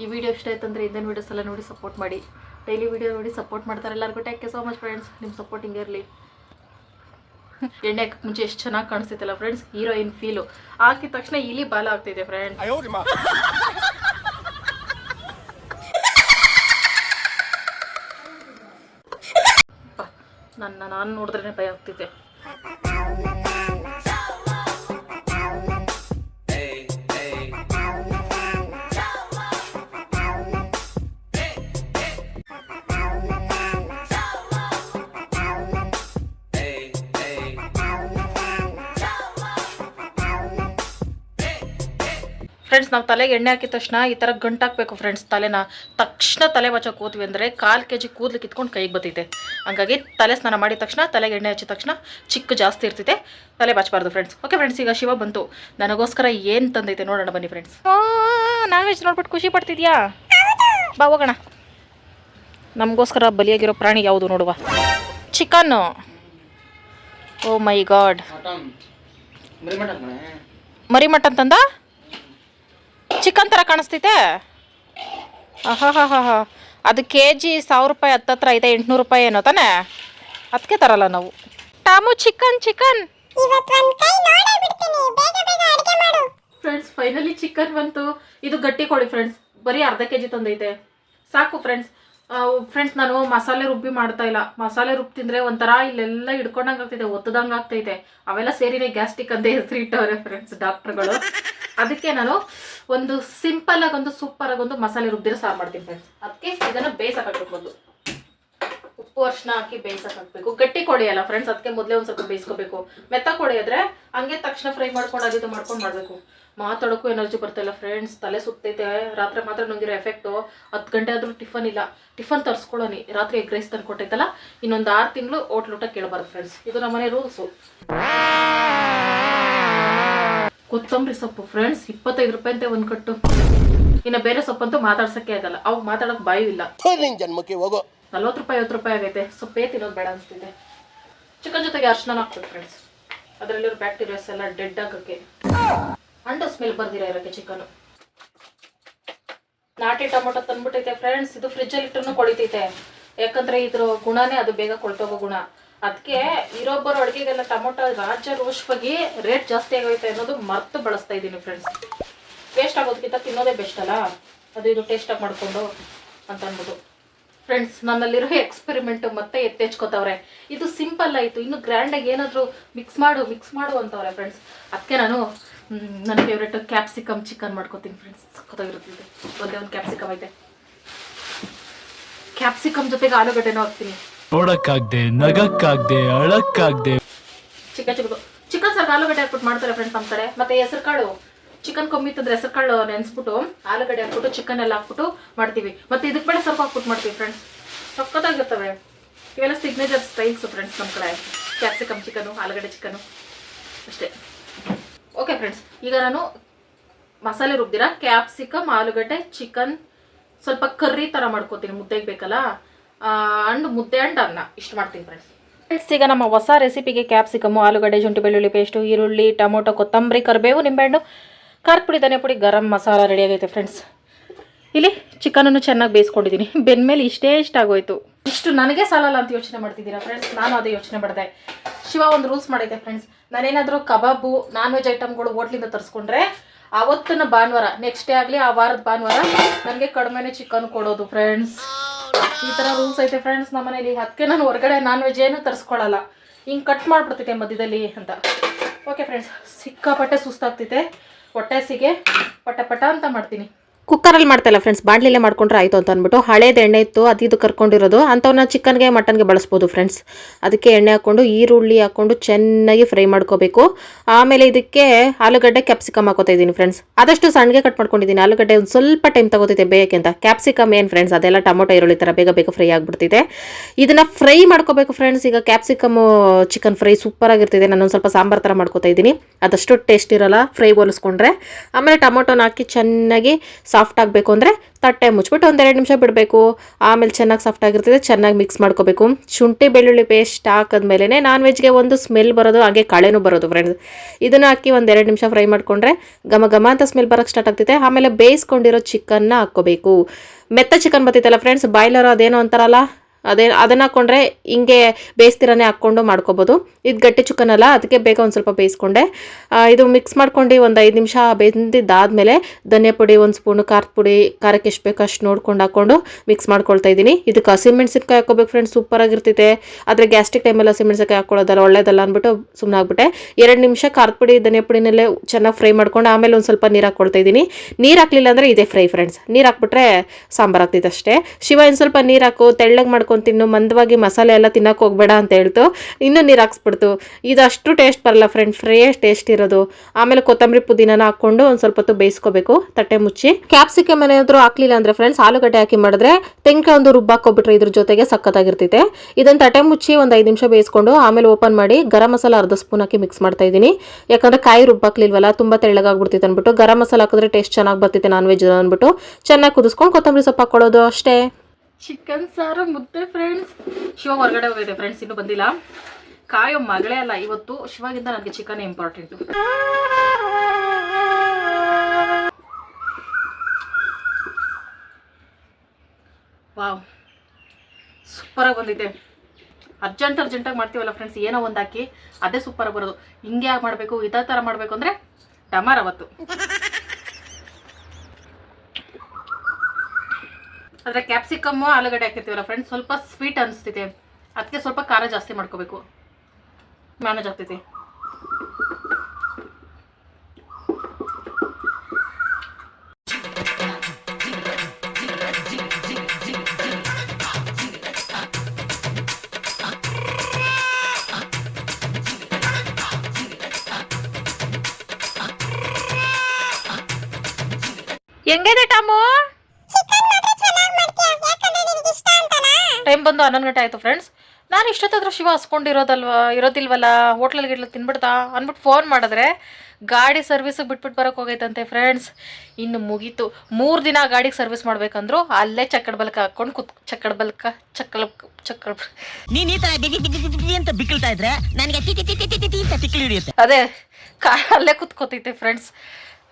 ಈ ವಿಡಿಯೋ ಇಷ್ಟ ಆಯ್ತು ಅಂದರೆ ಇಂದಿನ ವೀಡಿಯೋಸ್ ಎಲ್ಲ ನೋಡಿ ಸಪೋರ್ಟ್ ಮಾಡಿ. ಡೈಲಿ ವೀಡಿಯೋ ನೋಡಿ ಸಪೋರ್ಟ್ ಮಾಡ್ತಾರೆ ಎಲ್ಲರಿಗೂ. Thank you so much friends ನಿಮ್ಮ ಸಪೋರ್ಟ್ ಹಿಂಗೆ ಇರಲಿ. ಎಣ್ಣೆ ಮುಂಚೆ ಎಷ್ಟು ಚೆನ್ನಾಗಿ ಕಾಣಿಸ್ತಿತ್ತಲ್ಲ ಫ್ರೆಂಡ್ಸ್ ಹೀರೋಯಿನ್ ಫೀಲು ಹಾಕಿದ ತಕ್ಷಣ ಇಲಿ ಬಾಲ ಆಗ್ತಿದೆ ಫ್ರೆಂಡ್ಸ್ ನನ್ನ ನಾನು ನೋಡಿದ್ರೇನೆ ಭಯ ಆಗ್ತಿದೆ. ಫ್ರೆಂಡ್ಸ್ ನಾವು ತಲೆಗೆ ಎಣ್ಣೆ ಹಾಕಿದ ತಕ್ಷಣ ಈ ಥರ ಗಂಟು ಹಾಕಬೇಕು ಫ್ರೆಂಡ್ಸ್ ತಲೆನ ತಕ್ಷಣ ತಲೆ ಬಚ್ಚಕ್ಕೆ ಕೂತ್ವಿ ಅಂದರೆ ಕಾಲು ಕೆ ಜಿ ಕೂದಲು ಕಿತ್ಕೊಂಡು ಕೈಗೆ ಬರ್ತೈತೆ ಹಂಗಾಗಿ ತಲೆ ಸ್ನಾನ ಮಾಡಿದ ತಕ್ಷಣ ತಲೆಗೆ ಎಣ್ಣೆ ಹಚ್ಚಿದ ತಕ್ಷಣ ಚಿಕ್ಕ ಜಾಸ್ತಿ ಇರ್ತೈತೆ. ತಲೆ ಬಚ್ಚಬಾರ್ದು ಫ್ರೆಂಡ್ಸ್ ಓಕೆ ಫ್ರೆಂಡ್ಸ್ ಈಗ ಶಿವ ಬಂತು. ನನಗೋಸ್ಕರ ಏನು ತಂದೈತೆ ನೋಡೋಣ ಬನ್ನಿ ಫ್ರೆಂಡ್ಸ್ ನಾನ್ ವೆಜ್ ನೋಡ್ಬಿಟ್ಟು ಖುಷಿ ಪಡ್ತಿದ್ಯಾ? ಬಾ ಹೋಗೋಣ. ನಮಗೋಸ್ಕರ ಬಲಿಯಾಗಿರೋ ಪ್ರಾಣಿ ಯಾವುದು ನೋಡುವ? ಚಿಕನ್ನು. ಓ ಮೈ ಗಾಡ್ ಮರಿ ಮಟನ್ ತಂದ? ಚಿಕನ್ ಥರ ಕಾಣಿಸ್ತೈತೆ? ಹಾಂ ಹಾ ಹಾ ಹಾ ಅದು ಕೆ ಜಿ ಸಾವಿರ ರೂಪಾಯಿ ಹತ್ತತ್ರ ಐತೆ ಎಂಟುನೂರು ರೂಪಾಯಿ ಏನೋ ತಾನೆ? ಅದಕ್ಕೆ ತರಲ್ಲ ನಾವು. Tom chicken chicken. Friends finally chicken ಬಂತು. ಇದು ಗಟ್ಟಿ ಕೊಡಿ ಫ್ರೆಂಡ್ಸ್ ಬರೀ ಅರ್ಧ ಕೆ ಜಿ ತಂದೈತೆ. ಸಾಕು ಫ್ರೆಂಡ್ಸ್ ಫ್ರೆಂಡ್ಸ್ ನಾನು ಮಸಾಲೆ ರುಬ್ಬಿ ಮಾಡ್ತಾ ಇಲ್ಲ. ಮಸಾಲೆ ರುಬ್ಬಿ ತಿಂದರೆ ಒಂಥರ ಇಲ್ಲೆಲ್ಲ ಹಿಡ್ಕೊಂಡಂಗೆ ಆಗ್ತೈತೆ ಒತ್ತದಂಗೆ ಆಗ್ತೈತೆ. ಅವೆಲ್ಲ ಸೇರಿನೇ ಗ್ಯಾಸ್ಟಿಕ್ ಅಂತ ಹೆಸರು ಇಟ್ಟವ್ರೆ ಫ್ರೆಂಡ್ಸ್ ಡಾಕ್ಟರ್ಗಳು ಅದಕ್ಕೆ ನಾನು ಒಂದು ಸಿಂಪಲ್ ಆಗಿ ಒಂದು ಸೂಪರ್ ಆಗಿ ಒಂದು ಮಸಾಲೆ ರುಬ್ಬಿದ್ರೆ ಸಾರು ಮಾಡ್ತೀನಿ ಫ್ರೆಂಡ್ಸ್ ಅದಕ್ಕೆ ಇದನ್ನು ಬೇಯಿಸಕ್ಕಾಗ್ಬೇಕು ಹಾಕಿರ್ಬೋದು ಉಪ್ಪು ಅರ್ಶನ ಹಾಕಿ ಬೇಯಿಸಕ್ಕೆ ಹಾಕ್ಬೇಕು ಗಟ್ಟಿ ಕೊಡಿ ಅಲ್ಲ ಫ್ರೆಂಡ್ಸ್ ಅದಕ್ಕೆ ಮೊದಲೇ ಒಂದು ಸ್ವಲ್ಪ ಬೇಯಿಸ್ಕೋಬೇಕು. ಮೆತ್ತ ಕೊಡಿ ಆದ್ರೆ ಹಂಗೆ ತಕ್ಷಣ ಫ್ರೈ ಮಾಡ್ಕೊಂಡು ಅದು ಇದು ಮಾಡ್ಕೊಂಡು ಮಾಡಬೇಕು. ಮಾತಾಡೋಕ್ಕೂ ಎನರ್ಜಿ ಬರ್ತಾಯಿಲ್ಲ ಫ್ರೆಂಡ್ಸ್ ತಲೆ ಸುತ್ತೈತೆ. ರಾತ್ರಿ ಮಾತ್ರ ನುಂಗಿರೋ ಎಫೆಕ್ಟು ಹತ್ತು ಗಂಟೆ ಆದರೂ ಟಿಫನ್ ಇಲ್ಲ. ಟಿಫನ್ ತರಿಸ್ಕೊಳ್ಳೋನಿ ರಾತ್ರಿ ಎಗ್ ರೈಸ್ ತಂದು ಕೊಟ್ಟೈತಲ್ಲ, ಇನ್ನೊಂದು ಆರು ತಿಂಗಳು ಓಟ್ಲೂಟ ಕೇಳಬಾರ್ದು ಫ್ರೆಂಡ್ಸ್ ಇದು ನಮ್ಮನೆ ರೂಲ್ಸು ಕೊತ್ತಂಬರಿ ಸೊಪ್ಪು ಫ್ರೆಂಡ್ಸ್ ಇಪ್ಪತ್ತೈದು ರೂಪಾಯಿ ಅಂತೆ ಒಂದ್ ಕಟ್ಟು. ಇನ್ನ ಬೇರೆ ಸೊಪ್ಪಂತೂ ಮಾತಾಡ್ಸೋಕ್ಕೆ ಆಗಲ್ಲ. ಅವಾಗ ಮಾತಾಡೋಕೆ ಬಾಯೂ ಇಲ್ಲ. ಜನ್ಮಕ್ಕೆ ಹೋಗೋ. ನಲ್ವತ್ತು ರೂಪಾಯಿ ಐವತ್ತು ರೂಪಾಯಿ ಆಗೈತೆ. ಸೊಪ್ಪೇ ತಿನ್ನೋದು ಬೇಡ ಅನಿಸ್ತಿದೆ. ಚಿಕನ್ ಜೊತೆಗೆ ಅರ್ಶನ ಹಾಕ್ಬೇಕು ಫ್ರೆಂಡ್ಸ್ ಅದರಲ್ಲಿರೋ ಬ್ಯಾಕ್ಟೀರಿಯಾಸ್ ಎಲ್ಲ ಡೆಡ್ ಆಗೋಕ್ಕೆ. ಅಂಡ ಸ್ಮೆಲ್ ಬರ್ದಿರ ಇರಕ್ಕೆ ಚಿಕನ್ ನಾಟಿ ಟೊಮೊಟೊ ತಂದ್ಬಿಟ್ಟೈತೆ ಫ್ರೆಂಡ್ಸ್ ಇದು ಫ್ರಿಜ್ಜಲ್ಲಿ ಇಟ್ಟರು ಕೊಳಿತೈತೆ. ಯಾಕಂದ್ರೆ ಇದ್ರ ಗುಣನೇ ಅದು ಬೇಗ ಕೊಳ್ತೋಗೋ ಗುಣ. ಅದಕ್ಕೆ ಇರೋಬ್ಬರು ಅಡುಗೆಗೆಲ್ಲ ಟೊಮೊಟೊ ರಾಜ್ಯ ರೋಷವಾಗಿ ರೇಟ್ ಜಾಸ್ತಿ ಆಗೋಯ್ತೆ ಅನ್ನೋದು ಮರ್ತು ಬಳಸ್ತಾ ಇದ್ದೀನಿ ಫ್ರೆಂಡ್ಸ್ ವೇಸ್ಟ್ ಆಗೋದಕ್ಕಿಂತ ತಿನ್ನೋದೇ ಬೆಸ್ಟ್ ಅಲ್ಲ? ಅದು ಇದು ಟೇಸ್ಟಾಗಿ ಮಾಡಿಕೊಂಡು ಅಂತ ಅನ್ಬೋದು. ಫ್ರೆಂಡ್ಸ್ ನನ್ನಲ್ಲಿರೋ ಎಕ್ಸ್ಪೆರಿಮೆಂಟ್ ಮತ್ತೆ ಎತ್ತೆಚ್ಕೋತವ್ರೆ. ಇದು ಸಿಂಪಲ್ ಆಯಿತು. ಇನ್ನು ಗ್ರ್ಯಾಂಡಾಗಿ ಏನಾದರೂ ಮಿಕ್ಸ್ ಮಾಡು ಮಿಕ್ಸ್ ಮಾಡು ಅಂತವ್ರೆ ಫ್ರೆಂಡ್ಸ್ ಅದಕ್ಕೆ ನಾನು ನನ್ನ ಫೇವ್ರೇಟ್ ಕ್ಯಾಪ್ಸಿಕಮ್ ಚಿಕನ್ ಮಾಡ್ಕೋತೀನಿ ಫ್ರೆಂಡ್ಸ್ ಸಕ್ಕತ್ತಾಗಿರುತ್ತೆ. ಒಂದೇ ಒಂದು ಕ್ಯಾಪ್ಸಿಕಮ್ ಐತೆ. ಕ್ಯಾಪ್ಸಿಕಮ್ ಜೊತೆಗೆ ಆಲೂಗಡ್ಡೆನೂ ಹಾಕ್ತೀನಿ. ನೋಡಕ್ಕಾಗ್ದೆ ನಗಕ್ಕಾಗ್ದೆ, ಅಳಕ್ಕಾಗ್ದೆ. ಚಿಕ್ಕ ಚಿಕ್ಕ ಚಿಕನ್ ಸ್ವಲ್ಪ ಆಲೂಗಡ್ಡೆ ಹಾಕ್ಬಿಟ್ಟು ಮಾಡ್ತಾರೆ ಫ್ರೆಂಡ್ಸ್ ನಮ್ಮ ಕಡೆ. ಮತ್ತೆ ಹೆಸರು ಕಾಳು. ಚಿಕನ್ ಕಮ್ಮಿ ತಂದ್ರೆ ಹೆಸರು ಕಾಳು ನೆನೆಸ್ಬಿಟ್ಟು ಆಲೂಗಡ್ಡೆ ಹಾಕ್ಬಿಟ್ಟು ಚಿಕನ್ ಎಲ್ಲ ಹಾಕ್ಬಿಟ್ಟು ಮಾಡ್ತೀವಿ. ಮತ್ತೆ ಇದಕ್ಕೆ ಬೇಡ ಸ್ವಲ್ಪ ಹಾಕ್ಬಿಟ್ಟು ಮಾಡ್ತೀವಿ ಫ್ರೆಂಡ್ಸ್ ಸಕ್ಕತ್ತಾಗಿರ್ತವೆ ಇವೆಲ್ಲ ಸಿಗ್ನೇಚರ್ ಸ್ಟೈಲ್ಸ್ ಫ್ರೆಂಡ್ಸ್ ನಮ್ಮ ಕಡೆ. ಕ್ಯಾಪ್ಸಿಕಮ್ ಚಿಕನು ಆಲೂಗಡ್ಡೆ ಚಿಕನು ಅಷ್ಟೇ. ಓಕೆ ಫ್ರೆಂಡ್ಸ್ ಈಗ ನಾನು ಮಸಾಲೆ ರುಬ್ದಿರ? ಕ್ಯಾಪ್ಸಿಕಮ್ ಆಲೂಗಡ್ಡೆ ಚಿಕನ್ ಸ್ವಲ್ಪ ಕರ್ರಿ ಥರ ಮಾಡ್ಕೋತೀನಿ, ಮುದ್ದೆಗೆ ಬೇಕಲ್ಲ? ಅಂಡ್ ಮುದ್ದೆ ಅಂಡ್ ಅನ್ನ. ಇಷ್ಟು ಮಾಡ್ತೀನಿ ಫ್ರೆಂಡ್ಸ್ ಫ್ರೆಂಡ್ಸ್ ಈಗ ನಮ್ಮ ಹೊಸ ರೆಸಿಪಿಗೆ ಕ್ಯಾಪ್ಸಿಕಮ್ಮು ಆಲೂಗಡ್ಡೆ ಶುಂಠಿ ಬೆಳ್ಳುಳ್ಳಿ ಪೇಸ್ಟು ಈರುಳ್ಳಿ ಟೊಮೊಟೊ ಕೊತ್ತಂಬರಿ ಕರಿಬೇವು ನಿಂಬೆಹಣ್ಣು ಖಾರ ಪುಡಿ ಧನಿಯಾ ಪುಡಿ ಗರಂ ಮಸಾಲ ರೆಡಿ ಆಗೈತೆ ಫ್ರೆಂಡ್ಸ್ ಇಲ್ಲಿ ಚಿಕನನ್ನು ಚೆನ್ನಾಗಿ ಬೇಯಿಸ್ಕೊಂಡಿದ್ದೀನಿ ಬೆನ್ಮೇಲೆ ಇಷ್ಟೇ ಇಷ್ಟ ಆಗೋಯ್ತು. ಇಷ್ಟು ನನಗೆ ಸಾಲಲ್ಲ ಅಂತ ಯೋಚನೆ ಮಾಡ್ತಿದ್ದೀರಾ ಫ್ರೆಂಡ್ಸ್ ನಾನು ಅದೇ ಯೋಚನೆ ಮಾಡಿದೆ. ಶಿವ ಒಂದು ರೂಲ್ಸ್ ಮಾಡೈತೆ ಫ್ರೆಂಡ್ಸ್ ನಾನೇನಾದರೂ ಕಬಾಬು ನಾನ್ ವೆಜ್ ಐಟಮ್ಗಳು ಹೋಟ್ಲಿಂದ ತರಿಸ್ಕೊಂಡ್ರೆ ಆವತ್ತಿನ ಭಾನುವಾರ ನೆಕ್ಸ್ಟ್ ಡೇ ಆಗಲಿ ಆ ವಾರದ ಭಾನುವಾರ ನನಗೆ ಕಡಿಮೆನೇ ಚಿಕನ್ ಕೊಡೋದು ಫ್ರೆಂಡ್ಸ್ ಈ ಥರ ರೂಲ್ಸ್ ಐತೆ ಫ್ರೆಂಡ್ಸ್ ನಮ್ಮ ಮನೇಲಿ ಅದಕ್ಕೆ ನಾನು ಹೊರಗಡೆ ನಾನ್ ವೆಜ್ ಏನು ತರಿಸ್ಕೊಳ್ಳಲ್ಲ ಹಿಂಗೆ ಕಟ್ ಮಾಡಿಬಿಡ್ತೈತೆ ಮಧ್ಯದಲ್ಲಿ ಅಂತ. ಓಕೆ ಫ್ರೆಂಡ್ಸ್ ಸಿಕ್ಕಾಪಟ್ಟೆ ಸುಸ್ತಾಗ್ತೈತೆ ಹೊಟ್ಟೆಸಿಗೆ ಪಟ ಪಟ ಅಂತ ಮಾಡ್ತೀನಿ. ಕುಕ್ಕರಲ್ಲಿ ಮಾಡ್ತಾಯಿಲ್ಲ ಫ್ರೆಂಡ್ಸ್ ಬಾಣಲಿಲೇ ಮಾಡ್ಕೊಂಡ್ರೆ ಆಯಿತು ಅಂತ ಅಂದ್ಬಿಟ್ಟು ಹಳೇದು ಎಣ್ಣೆ ಇತ್ತು, ಅದು ಇದು ಕರ್ಕೊಂಡಿರೋದು. ಅಂಥವನ್ನ ಚಿಕನ್ಗೆ, ಮಟನ್ಗೆ ಬಳಸ್ಬೋದು ಫ್ರೆಂಡ್ಸ್ ಅದಕ್ಕೆ ಎಣ್ಣೆ ಹಾಕ್ಕೊಂಡು ಈರುಳ್ಳಿ ಹಾಕ್ಕೊಂಡು ಚೆನ್ನಾಗಿ ಫ್ರೈ ಮಾಡ್ಕೋಬೇಕು. ಆಮೇಲೆ ಇದಕ್ಕೆ ಆಲೂಗಡ್ಡೆ ಕ್ಯಾಪ್ಸಿಕಮ್ ಹಾಕೋತಾ ಇದ್ದೀನಿ ಫ್ರೆಂಡ್ಸ್ ಆದಷ್ಟು ಸಣ್ಣಗೆ ಕಟ್ ಮಾಡ್ಕೊಂಡಿದ್ದೀನಿ. ಆಲೂಗಡ್ಡೆ ಒಂದು ಸ್ವಲ್ಪ ಟೈಮ್ ತಗೋತೈತೆ ಬೇಯಕ್ಕೆ ಅಂತ. ಕ್ಯಾಪ್ಸಿಕಮ್ ಏನು ಫ್ರೆಂಡ್ಸ್ ಅದೆಲ್ಲ ಟೊಮೊಟೊ, ಈರುಳ್ಳಿ ಥರ ಬೇಗ ಬೇಗ ಫ್ರೈ ಆಗಿಬಿಡ್ತಿದೆ. ಇದನ್ನು ಫ್ರೈ ಮಾಡ್ಕೋಬೇಕು ಫ್ರೆಂಡ್ಸ್ ಈಗ ಕ್ಯಾಪ್ಸಿಕಮ್ ಚಿಕನ್ ಫ್ರೈ ಸೂಪರ್ ಆಗಿರ್ತಿದೆ ನಾನು ಒಂದು ಸ್ವಲ್ಪ ಸಾಂಬಾರ್ ಥರ ಮಾಡ್ಕೋತಾ ಇದ್ದೀನಿ. ಅದಷ್ಟು ಟೇಸ್ಟ್ ಇರೋಲ್ಲ ಫ್ರೈ ಹೋಲಿಸ್ಕೊಂಡ್ರೆ. ಆಮೇಲೆ ಟೊಮೊಟೊನ ಹಾಕಿ ಚೆನ್ನಾಗಿ ಸಾಫ್ಟ್ ಆಗಬೇಕು ಅಂದರೆ ತಟ್ಟೆ ಮುಚ್ಚಿಬಿಟ್ಟು ಒಂದೆರಡು ನಿಮಿಷ ಬಿಡಬೇಕು. ಆಮೇಲೆ ಚೆನ್ನಾಗಿ ಸಾಫ್ಟ್ ಆಗಿರ್ತದೆ, ಚೆನ್ನಾಗಿ ಮಿಕ್ಸ್ ಮಾಡ್ಕೋಬೇಕು. ಶುಂಠಿ, ಬೆಳ್ಳುಳ್ಳಿ ಪೇಸ್ಟ್ ಹಾಕಿದ್ಮೇಲೆ ನಾನ್ ವೆಜ್ಗೆ ಒಂದು ಸ್ಮೆಲ್ ಬರೋದು, ಹಾಗೆ ಕಳೆನೂ ಬರೋದು ಫ್ರೆಂಡ್ಸ್ ಇದನ್ನು ಹಾಕಿ ಒಂದೆರಡು ನಿಮಿಷ ಫ್ರೈ ಮಾಡಿಕೊಂಡ್ರೆ ಘಮ ಘಮ ಅಂತ ಸ್ಮೆಲ್ ಬರೋಕ್ಕೆ ಸ್ಟಾರ್ಟ್ ಆಗ್ತೈತೆ. ಆಮೇಲೆ ಬೇಯಿಸ್ಕೊಂಡಿರೋ ಚಿಕನ್ನ ಹಾಕ್ಕೋಬೇಕು. ಮೆತ್ತ ಚಿಕನ್ ಬರ್ತೈತಲ್ಲ ಫ್ರೆಂಡ್ಸ್ ಬಾಯ್ಲರ್ ಅದೇನೋ ಅಂತಾರಲ್ಲ ಅದೇ ಅದನ್ನು ಹಾಕ್ಕೊಂಡ್ರೆ ಹಿಂಗೆ ಬೇಯಿಸ್ತಿರನೇ ಹಾಕ್ಕೊಂಡು ಮಾಡ್ಕೋಬೋದು. ಇದು ಗಟ್ಟಿ ಚಿಕನ್ ಅಲ್ಲ ಅದಕ್ಕೆ ಬೇಗ ಒಂದು ಸ್ವಲ್ಪ ಬೇಯಿಸ್ಕೊಂಡೆ. ಇದು ಮಿಕ್ಸ್ ಮಾಡ್ಕೊಂಡು ಒಂದು ಐದು ನಿಮಿಷ ಬೆಂದಿದ್ದಾದಮೇಲೆ ಧನಿಯಾ ಪುಡಿ, ಒಂದು ಸ್ಪೂನು ಖಾರದ ಪುಡಿ, ಖಾರಕ್ಕೆ ಎಷ್ಟು ಬೇಕೋ ಅಷ್ಟು ನೋಡ್ಕೊಂಡು ಹಾಕ್ಕೊಂಡು ಮಿಕ್ಸ್ ಮಾಡ್ಕೊಳ್ತಾ ಇದ್ದೀನಿ. ಇದಕ್ಕೆ ಹಸಿಮೆಣ್ಸಿನ್ಕಾಯಿ ಹಾಕೋಬೇಕು ಫ್ರೆಂಡ್ಸ್ ಸೂಪರ್ ಆಗಿರ್ತೈತೆ. ಆದರೆ ಗ್ಯಾಸ್ಟ್ರಿಕ್ ಟೈಮಲ್ಲಿ ಹಸಿಮೆಣ್ಸಿನ್ಕಾಯಿ ಹಾಕೊಳ್ಳೋದಲ್ಲ ಒಳ್ಳೇದಲ್ಲ ಅಂದ್ಬಿಟ್ಟು ಸುಮ್ಮನೆ ಆಗ್ಬಿಟ್ಟೆ. ಎರಡು ನಿಮಿಷ ಖಾರದ ಪುಡಿ, ಧನಿಯಾ ಪುಡಿನಲ್ಲೇ ಚೆನ್ನಾಗಿ ಫ್ರೈ ಮಾಡ್ಕೊಂಡು ಆಮೇಲೆ ಒಂದು ಸ್ವಲ್ಪ ನೀರು ಹಾಕ್ಕೊಳ್ತಾ ಇದ್ದೀನಿ. ನೀರು ಹಾಕ್ಲಿಲ್ಲ ಅಂದರೆ ಇದೇ ಫ್ರೈ ಫ್ರೆಂಡ್ಸ್ ನೀರು ಹಾಕ್ಬಿಟ್ರೆ ಸಾಂಬಾರು ಆಗ್ತೈತೆ ಅಷ್ಟೇ. ಶಿವ, ಇನ್ನು ಸ್ವಲ್ಪ ನೀರು ಹಾಕು, ತೆಳ್ಳಗೆ ಮಾಡ್ಕೊಂಡು ತಿನ್ನು, ಮಂದವಾಗಿ ಮಸಾಲೆ ಎಲ್ಲ ತಿನ್ನೋಕೆ ಹೋಗ್ಬೇಡ ಅಂತ ಹೇಳ್ತು. ಇನ್ನೂ ನೀರು ಹಾಕ್ಸ್ಬಿಡ್ತು. ಇದು ಅಷ್ಟು ಟೇಸ್ಟ್ ಬರಲ್ಲ ಫ್ರೆಂಡ್ ಫ್ರೇಶ್ ಟೇಸ್ಟ್ ಇರೋದು. ಆಮೇಲೆ ಕೊತ್ತಂಬರಿ ಪುದೀನನ ಹಾಕ್ಕೊಂಡು ಒಂದು ಸ್ವಲ್ಪ ಹೊತ್ತು ಬೇಯಿಸ್ಕೋಬೇಕು. ತಟ್ಟೆ ಮುಚ್ಚಿ. ಕ್ಯಾಪ್ಸಿಕಮ್ ಏನಾದರೂ ಹಾಕ್ಲಿಲ್ಲ ಅಂದರೆ ಫ್ರೆಂಡ್ಸ್ ಆಲೂಗಡ್ಡೆ ಹಾಕಿ ಮಾಡಿದ್ರೆ ತೆಂಗಿನ ಒಂದು ರುಬ್ಬಾಕೊಬಿಟ್ರೆ ಇದ್ರ ಜೊತೆಗೆ ಸಖತ್ತಾಗಿರ್ತೈತೆ. ಇದನ್ನು ತಟ್ಟೆ ಮುಚ್ಚಿ ಒಂದು ಐದು ನಿಮಿಷ ಬೇಯಿಸ್ಕೊಂಡು ಆಮೇಲೆ ಓಪನ್ ಮಾಡಿ ಗರಂ ಮಸಾಲ ಅರ್ಧ ಸ್ಪೂನ್ ಹಾಕಿ ಮಿಕ್ಸ್ ಮಾಡ್ತಾ ಇದ್ದೀನಿ. ಯಾಕಂದರೆ ಕಾಯಿ ರುಬ್ಬಾಕ್ಲಿಲ್ವಲ್ಲ, ತುಂಬ ತೆಳ್ಳಗಾಗ್ಬಿಡ್ತಿತ್ತು ಅಂದ್ಬಿಟ್ಟು. ಗರಂ ಮಸಾಲ ಹಾಕಿದ್ರೆ ಟೇಸ್ಟ್ ಚೆನ್ನಾಗಿ ಬರ್ತೈತೆ ನಾನ್ ವೆಜ್ ಅಂದ್ಬಿಟ್ಟು. ಚೆನ್ನಾಗಿ ಕುದಿಸ್ಕೊಂಡು ಕೊತ್ತಂಬರಿ ಸೊಪ್ಪು ಹಾಕೊಳ್ಳೋದು ಅಷ್ಟೇ. ಚಿಕನ್, ಸಾರು, ಮುದ್ದೆ ಫ್ರೆಂಡ್ಸ್ ಶಿವ ಹೊರಗಡೆ ಹೋಗಿದೆ ಫ್ರೆಂಡ್ಸ್ ಇನ್ನೂ ಬಂದಿಲ್ಲ. ಕಾಯೋ ಮಗಳೇ ಅಲ್ಲ, ಇವತ್ತು ಶಿವಾಗಿಂದ ನನಗೆ ಚಿಕನ್ ಇಂಪಾರ್ಟೆಂಟು ವಾವ್. ಸೂಪರಾಗಿ ಬಂದಿದೆ. ಅರ್ಜೆಂಟ್ ಅರ್ಜೆಂಟಾಗಿ ಮಾಡ್ತೀವಲ್ಲ ಫ್ರೆಂಡ್ಸ್ ಏನೋ ಒಂದು ಹಾಕಿ ಅದೇ ಸೂಪರಾಗಿ ಬರೋದು. ಹಿಂಗೆ ಯಾಕೆ ಮಾಡಬೇಕು, ಇದೇ ಥರ ಮಾಡಬೇಕು ಅಂದರೆ ಟಮಾರ್ ಅವತ್ತು. ಆದರೆ ಕ್ಯಾಪ್ಸಿಕಮ್ಮು ಆಲೂಗಡ್ಡೆ ಹಾಕಿರ್ತೀವಲ್ಲ ಫ್ರೆಂಡ್ಸ್ ಸ್ವಲ್ಪ ಸ್ವೀಟ್ ಅನಿಸ್ತಿದೆ. ಅದಕ್ಕೆ ಸ್ವಲ್ಪ ಖಾರ ಜಾಸ್ತಿ ಮಾಡ್ಕೋಬೇಕು. ಮ್ಯಾನೇಜ್ ಆಗ್ತೈತಿ. ಹೆಂಗಿದೆ ಟಾಮು? ಟೈಮ್ ಬಂದು ಹನ್ನೊಂದು ಗಂಟೆ ಆಯಿತು ಫ್ರೆಂಡ್ಸ್ ನಾನು ಇಷ್ಟೊತ್ತಾದ್ರೂ ಶಿವ ಹಸ್ಕೊಂಡಿರೋದಲ್ವ ಇರೋದಿಲ್ವಲ್ಲ ಹೋಟ್ಲಲ್ಲಿ ಗಿಟ್ಲ ತಿನ್ಬಿಡ್ತಾ ಅಂದ್ಬಿಟ್ಟು ಫೋನ್ ಮಾಡಿದ್ರೆ ಗಾಡಿ ಸರ್ವಿಸಿಗೆ ಬಿಟ್ಬಿಟ್ಟು ಬರೋಕೆ ಹೋಗೈತಂತೆ ಫ್ರೆಂಡ್ಸ್ ಇನ್ನು ಮುಗೀತು ಮೂರು ದಿನ ಗಾಡಿಗೆ ಸರ್ವಿಸ್ ಮಾಡ್ಬೇಕಂದ್ರು ಅಲ್ಲೇ ಚಕ್ಕಡ ಬಲ್ಕ ಹಾಕೊಂಡು ಕುತ್ ಚಕ್ಕಡ ಬಲ್ಕ ಚಕ್ಕಳ ಚಕ್ಕಳ ನೀನು ಈ ಥರ ಅಂತ ಬಿಕ್ಕಳ್ತಾ ಇದ್ರೆ ನನಗೆ ಅದೇ ಅಲ್ಲೇ ಕುತ್ಕೋತೈತೆ ಫ್ರೆಂಡ್ಸ್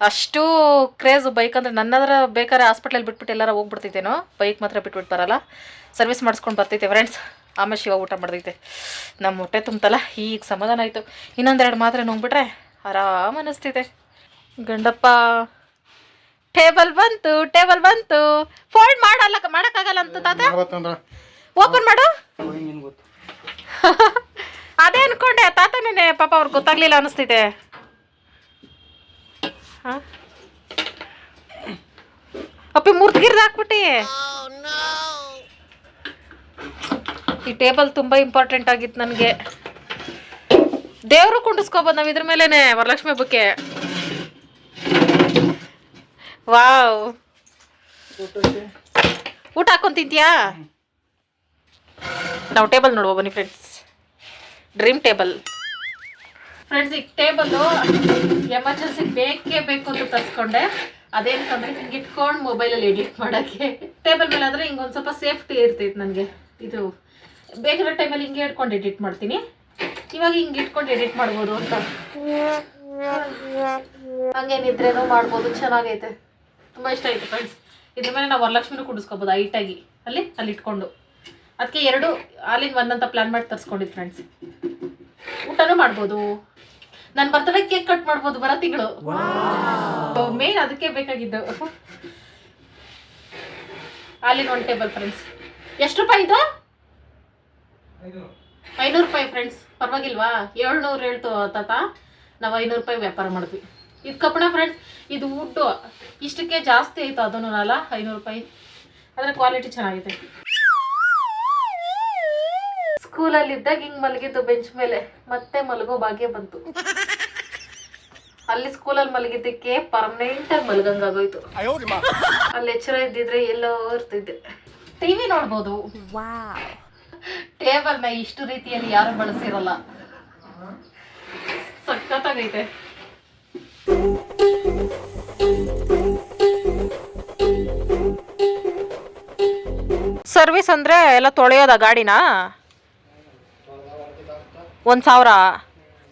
ಅಷ್ಟು ಕ್ರೇಜ್ ಬೈಕ್ ಅಂದರೆ ನನ್ನದ್ರ ಬೇಕಾದ್ರೆ ಹಾಸ್ಪಿಟ್ಲಲ್ಲಿ ಬಿಟ್ಬಿಟ್ಟು ಎಲ್ಲಾರ ಹೋಗ್ಬಿಡ್ತೈತೇನೋ ಬೈಕ್ ಮಾತ್ರ ಬಿಟ್ಬಿಟ್ಟು ಬರಲ್ಲ. ಸರ್ವಿಸ್ ಮಾಡಿಸ್ಕೊಂಡು ಬರ್ತೈತೆ ಫ್ರೆಂಡ್ಸ್ ಆಮೇಲೆ ಶಿವ ಊಟ ಮಾಡ್ತೈತೆ ನಮ್ಮ ಹೊಟ್ಟೆ ತುಂಬತಲ್ಲ ಈಗ ಸಮಾಧಾನ ಆಯಿತು. ಇನ್ನೊಂದೆರಡು ಮಾತ್ರೆ ನುಂಗ್ಬಿಟ್ರೆ ಆರಾಮ ಅನ್ನಿಸ್ತಿದೆ ಗಂಡಪ್ಪ ಟೇಬಲ್ ಬಂತು ಟೇಬಲ್ ಬಂತು. ಫೋಲ್ಡ್ ಮಾಡಲ್ಲ ಮಾಡೋಕ್ಕಾಗಲ್ಲ ಅಂತ ತಾತ? ಓಪನ್ ಮಾಡು. *laughs* ಅದೇ ಅನ್ಕೊಂಡೆ ತಾತ ನೆನೆ ಪಾಪ ಅವ್ರಿಗೆ ಗೊತ್ತಾಗ್ಲಿಲ್ಲ ಅನಿಸ್ತಿದೆ. ಹಾ? ಅಪ್ಪಿ ಮುರ್ದಗಿರ್ದು ಹಾಕ್ಬಿಟ್ಟಿ. ಈ ಟೇಬಲ್ ತುಂಬಾ ಇಂಪಾರ್ಟೆಂಟ್ ಆಗಿತ್ತು ನನಗೆ. ದೇವರು ಕುಂಡಿಸ್ಕೊಬೋದು ನಾವು ಇದ್ರ ಮೇಲೇನೆ ವರಲಕ್ಷ್ಮಿ ಹಬ್ಬಕ್ಕೆ. ವಾವ್. ಊಟ ಹಾಕೊಂಡು ತಿಂತೀಯಾ? ನಾವು ಟೇಬಲ್ ನೋಡುವ ಬನ್ನಿ ಫ್ರೆಂಡ್ಸ್ ಡ್ರೀಮ್ ಟೇಬಲ್ ಫ್ರೆಂಡ್ಸ್ ಈಗ ಟೇಬಲ್ಲು ಎಮರ್ಜೆನ್ಸಿ ಬೇಕೇ ಬೇಕು ಅಂತ ತರಿಸ್ಕೊಂಡೆ. ಅದೇನಂತಂದ್ರೆ ಹಿಂಗೆ ಇಟ್ಕೊಂಡು ಮೊಬೈಲಲ್ಲಿ ಎಡಿಟ್ ಮಾಡೋಕ್ಕೆ. ಟೇಬಲ್ ಮೇಲೆ ಆದರೆ ಹಿಂಗೆ ಒಂದು ಸ್ವಲ್ಪ ಸೇಫ್ಟಿ ಇರ್ತೈತೆ ನನಗೆ. ಇದು ಬೇಕಿರೋ ಟೈಮಲ್ಲಿ ಹಿಂಗೆ ಇಟ್ಕೊಂಡು ಎಡಿಟ್ ಮಾಡ್ತೀನಿ. ಇವಾಗ ಹಿಂಗೆ ಇಟ್ಕೊಂಡು ಎಡಿಟ್ ಮಾಡ್ಬೋದು ಅಂತ. ಹಂಗೇನಿದ್ರೇನೋ ಮಾಡ್ಬೋದು. ಚೆನ್ನಾಗೈತೆ. ತುಂಬ ಇಷ್ಟ ಆಯಿತು ಫ್ರೆಂಡ್ಸ್ ಇದ್ರ ಮೇಲೆ ನಾವು ವರಲಕ್ಷ್ಮಿನೂ ಕುಡಿಸ್ಕೋಬೋದು ಹೈಟಾಗಿ. ಅಲ್ಲಿ ಅಲ್ಲಿ ಇಟ್ಕೊಂಡು. ಅದಕ್ಕೆ ಎರಡು ಅಲ್ಲಿಂದ ಒಂದಂತ ಪ್ಲ್ಯಾನ್ ಮಾಡಿ ತರಿಸ್ಕೊಂಡಿದ್ದು ಫ್ರೆಂಡ್ಸ್ ಊಟನೂ ಮಾಡ್ಬೋದು. ನನ್ನ ಬರ್ತಡೇ ಕೇಕ್ ಕಟ್ ಮಾಡ್ಬೋದು ಬರೋ ತಿಂಗಳು. ಮೇನ್ ಅದಕ್ಕೆ ಬೇಕಾಗಿದ್ದು. All in one table friends. ಎಷ್ಟು ರೂಪಾಯಿ ಇದು? ಐನೂರು. ರೂಪಾಯಿ ಫ್ರೆಂಡ್ಸ್. ಪರವಾಗಿಲ್ವಾ? ಏಳ್ನೂರು ಹೇಳ್ತು ತಾತ. ನಾವು ಐನೂರು ರೂಪಾಯಿ ವ್ಯಾಪಾರ ಮಾಡಿದ್ವಿ. ಇದು ಕಪ್ಪಣ ಫ್ರೆಂಡ್ಸ್ ಇದು ವುಡ್ಡು ಇಷ್ಟಕ್ಕೆ ಜಾಸ್ತಿ ಆಯಿತು ಅದನ್ನು ಅಲ್ಲ ಐನೂರು ರೂಪಾಯಿ. ಅದರ ಕ್ವಾಲಿಟಿ ಚೆನ್ನಾಗಿದೆ. ಸ್ಕೂಲಲ್ಲಿ ಇದ್ದಾಗ ಹಿಂಗ್ ಮಲಗಿದ್ದು ಬೆಂಚ್ ಮೇಲೆ ಮತ್ತೆ ಮಲಗೋ ಭಾಗ್ಯ ಬಂತು. ಅಲ್ಲಿ ಸ್ಕೂಲಲ್ಲಿ ಮಲಗಿದ್ದಕ್ಕೆ ಪರ್ಮನೆಂಟ್ ಆಗಿ ಮಲಗಂಗಾಗೋಯ್ತು ಅಲ್ಲಿ ಎಚ್ಚರ ಇದ್ದಿದ್ರೆ ಎಲ್ಲೋ ಇರ್ತಿದ್ದೆ. ಟಿವಿ ನೋಡ್ಬೋದು. ಟೇಬಲ್ನ ಇಷ್ಟು ರೀತಿಯಲ್ಲಿ ಯಾರು ಬಳಸಿರಲ್ಲ. ಸಖತ್ತಾಗೈತೆ. ಸರ್ವಿಸ್ ಅಂದ್ರೆ ಎಲ್ಲ ತೊಳೆಯೋದ ಗಾಡಿನ? ಒಂದು ಸಾವಿರ.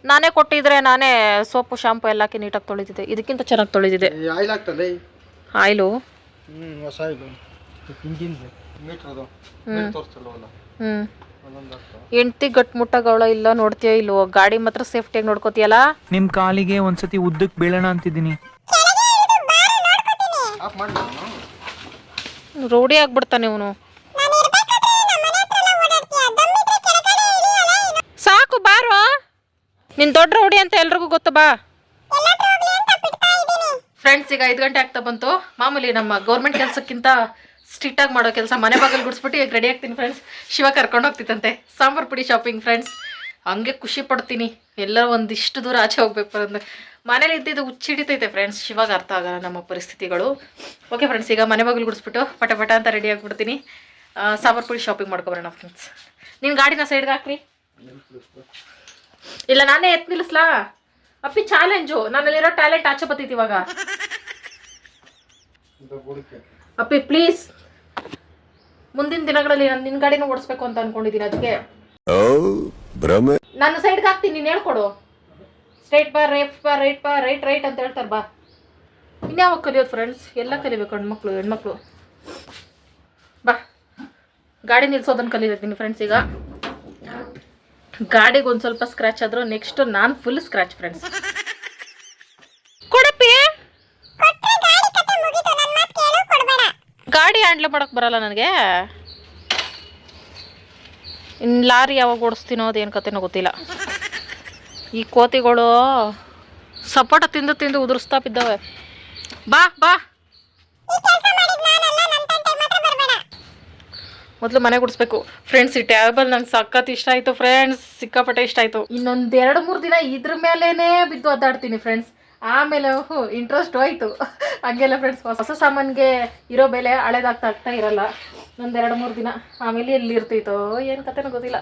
ನಾನೇ ಕೊಟ್ಟಿದ್ರೆ ನಾನೇ ಸೋಪು ಶಾಂಪು ಎಲ್ಲ ಹಾಕಿ ನೀಟಾಗಿ ತೊಳಿತಿದ್ದೆ. ಇದಕ್ಕಿಂತ ಚೆನ್ನಾಗಿ ತೊಳಿತಿದ್ದೆ ಆಯಿಲ್ ಆಗ್ತದೆ ಆಯಿಲು? ಹ್ಞೂ ಹೊಸ ಆಯಿಲು. ಹ್ಞೂ ಹೆಂಡ್ತಿ ಗಟ್ಮುಟ್ಟಾಗವಳ ಇಲ್ಲ ನೋಡ್ತೀಯ ಇಲ್ವೋ ಗಾಡಿ ಮಾತ್ರ ಸೇಫ್ಟಿಯಾಗಿ ನೋಡ್ಕೋತೀಯಲ್ಲ? ನಿಮ್ ಕಾಲಿಗೆ ಒಂದ್ಸತಿ ಉದ್ದಕ್ ಬೀಳೋಣ ಅಂತಿದ್ದೀನಿ. ಆಫ್ ಮಾಡಿ ರೂಢಿ ಆಗ್ಬಿಡ್ತಾನೆ ಇವನು. ಬಾರೋ ನಿನ್ ದೊಡ್ಡ ರೌಡಿ ಅಂತ ಎಲ್ರಿಗೂ ಗೊತ್ತು, ಬಾ. ಫ್ರೆಂಡ್ಸ್ ಈಗ ಐದು ಗಂಟೆ ಆಗ್ತಾ ಬಂತು. ಮಾಮೂಲಿ ನಮ್ಮ ಗೌರ್ಮೆಂಟ್ ಕೆಲಸಕ್ಕಿಂತ ಸ್ಟ್ರಿಕ್ಟಾಗಿ ಮಾಡೋ ಕೆಲಸ ಮನೆ ಬಾಗಿಲು ಗುಡಿಸ್ಬಿಟ್ಟು ಈಗ ರೆಡಿ ಆಗ್ತೀನಿ ಫ್ರೆಂಡ್ಸ್ ಶಿವ ಕರ್ಕೊಂಡು ಹೋಗ್ತಿತ್ತಂತೆ ಸಾಂಬಾರು ಪುಡಿ ಶಾಪಿಂಗ್ ಫ್ರೆಂಡ್ಸ್ ಹಂಗೆ ಖುಷಿ ಪಡ್ತೀನಿ. ಎಲ್ಲ ಒಂದಿಷ್ಟು ದೂರ ಆಚೆ ಹೋಗ್ಬೇಕು ಅಂದ್ರೆ. ಮನೇಲಿ ಇದ್ದಿದ್ದು ಹುಚ್ಚಿಡಿತೈತೆ ಫ್ರೆಂಡ್ಸ್ ಶಿವಾಗ ಅರ್ಥ ಆಗಲ್ಲ ನಮ್ಮ ಪರಿಸ್ಥಿತಿಗಳು. ಓಕೆ ಫ್ರೆಂಡ್ಸ್ ಈಗ ಮನೆ ಬಾಗಿಲು ಗುಡಿಸ್ಬಿಟ್ಟು ಪಟ ಪಟ ಅಂತ ರೆಡಿ ಆಗಿಬಿಡ್ತೀನಿ. ಸಾಂಬಾರು ಪುಡಿ ಶಾಪಿಂಗ್ ಮಾಡ್ಕೊಬರೋಣ ಫ್ರೆಂಡ್ಸ್ ನಿನ್ನ ಗಾಡಿನ ಸೈಡ್ಗೆ ಹಾಕ್ರಿ. ಇಲ್ಲ ನಾನೇ ಎತ್ ನಿಲ್ಲಿಸ್ಲಾ? ಅಪ್ಪಿ ಚಾಲೆಂಜು ನನ್ನಲ್ಲಿರೋ ಟ್ಯಾಲೆಂಟ್ ಆಚೆ ಬತ್ತೈತಿ ಇವಾಗ. ಅಪ್ಪಿ ಪ್ಲೀಸ್ ಮುಂದಿನ ದಿನಗಳಲ್ಲಿ ನಾನು ನಿನ್ನ ಗಾಡಿನ ಓಡಿಸ್ಬೇಕು ಅಂತ ಅನ್ಕೊಂಡಿದ್ದೀನಿ ಅದಕ್ಕೆ. ನಾನು ಸೈಡ್ಗೆ ಹಾಕ್ತೀನಿ ನೀನು ಹೇಳ್ಕೊಡು. ಸ್ಟ್ರೈಟ್ ಬಾ ರೈಟ್ ಬಾ ರೈಟ್ ಬಾ ರೈಟ್ ರೈಟ್ ಅಂತ ಹೇಳ್ತಾರೆ ಬಾ. ಇನ್ಯಾವಾಗ ಕಲಿಯೋದು ಫ್ರೆಂಡ್ಸ್ ಎಲ್ಲ ಕಲಿಬೇಕು ಹೆಣ್ಮಕ್ಳು ಹೆಣ್ಮಕ್ಳು. ಬಾ. ಗಾಡಿ ನಿಲ್ಸೋದನ್ನ ಕಲಿತೀನಿ ಫ್ರೆಂಡ್ಸ್ ಈಗ. ಗಾಡಿಗೆ ಒಂದು ಸ್ವಲ್ಪ ಸ್ಕ್ರಾಚ್ ಆದ್ರು ನೆಕ್ಸ್ಟ್ ನಾನು ಫುಲ್ ಸ್ಕ್ರಾಚ್ ಫ್ರೆಂಡ್ಸ್ ಕೊಡಪ್ಪಿ? ಗಾಡಿ ಹ್ಯಾಂಡ್ಲ್ ಮಾಡಕ್ ಬರಲ್ಲ ನನಗೆ. ಇನ್ನು ಲಾರಿ ಯಾವಾಗ ಓಡಿಸ್ತೀನೋ ಅದೇನು ಕತೆನೋ ಗೊತ್ತಿಲ್ಲ. ಈ ಕೋತಿಗಳು ಸಪೋಟ ತಿಂದು ತಿಂದು ಉದುರಿಸ್ತಾ ಬಿದ್ದಾವೆ. ಬಾ ಬಾ. ಮೊದಲು ಮನೆ ಗುಡಿಸ್ಬೇಕು. ಫ್ರೆಂಡ್ಸ್ ಈ ಟೇಬಲ್ ನಂಗೆ ಸಖತ್ ಇಷ್ಟ ಆಯಿತು ಫ್ರೆಂಡ್ಸ್ ಸಿಕ್ಕಾಪಟ್ಟೆ ಇಷ್ಟ ಆಯಿತು. ಇನ್ನೊಂದು ಎರಡು ಮೂರು ದಿನ ಇದ್ರ ಮೇಲೇನೆ ಬಿದ್ದು ಒದ್ದಾಡ್ತೀನಿ ಫ್ರೆಂಡ್ಸ್ ಆಮೇಲೆ ಇಂಟ್ರೆಸ್ಟ್ ಹೋಯ್ತು. ಹಂಗೆಲ್ಲ ಫ್ರೆಂಡ್ಸ್ ಹೊಸ ಸಾಮಾನಿಗೆ ಇರೋ ಬೆಲೆ ಹಳೇದಾಗ್ತಾ ಆಗ್ತಾ ಇರಲ್ಲ. ಒಂದೆರಡು ಮೂರು ದಿನ. ಆಮೇಲೆ ಎಲ್ಲಿ ಇರ್ತೈತೋ ಏನು ಕತೆನೂ ಗೊತ್ತಿಲ್ಲ.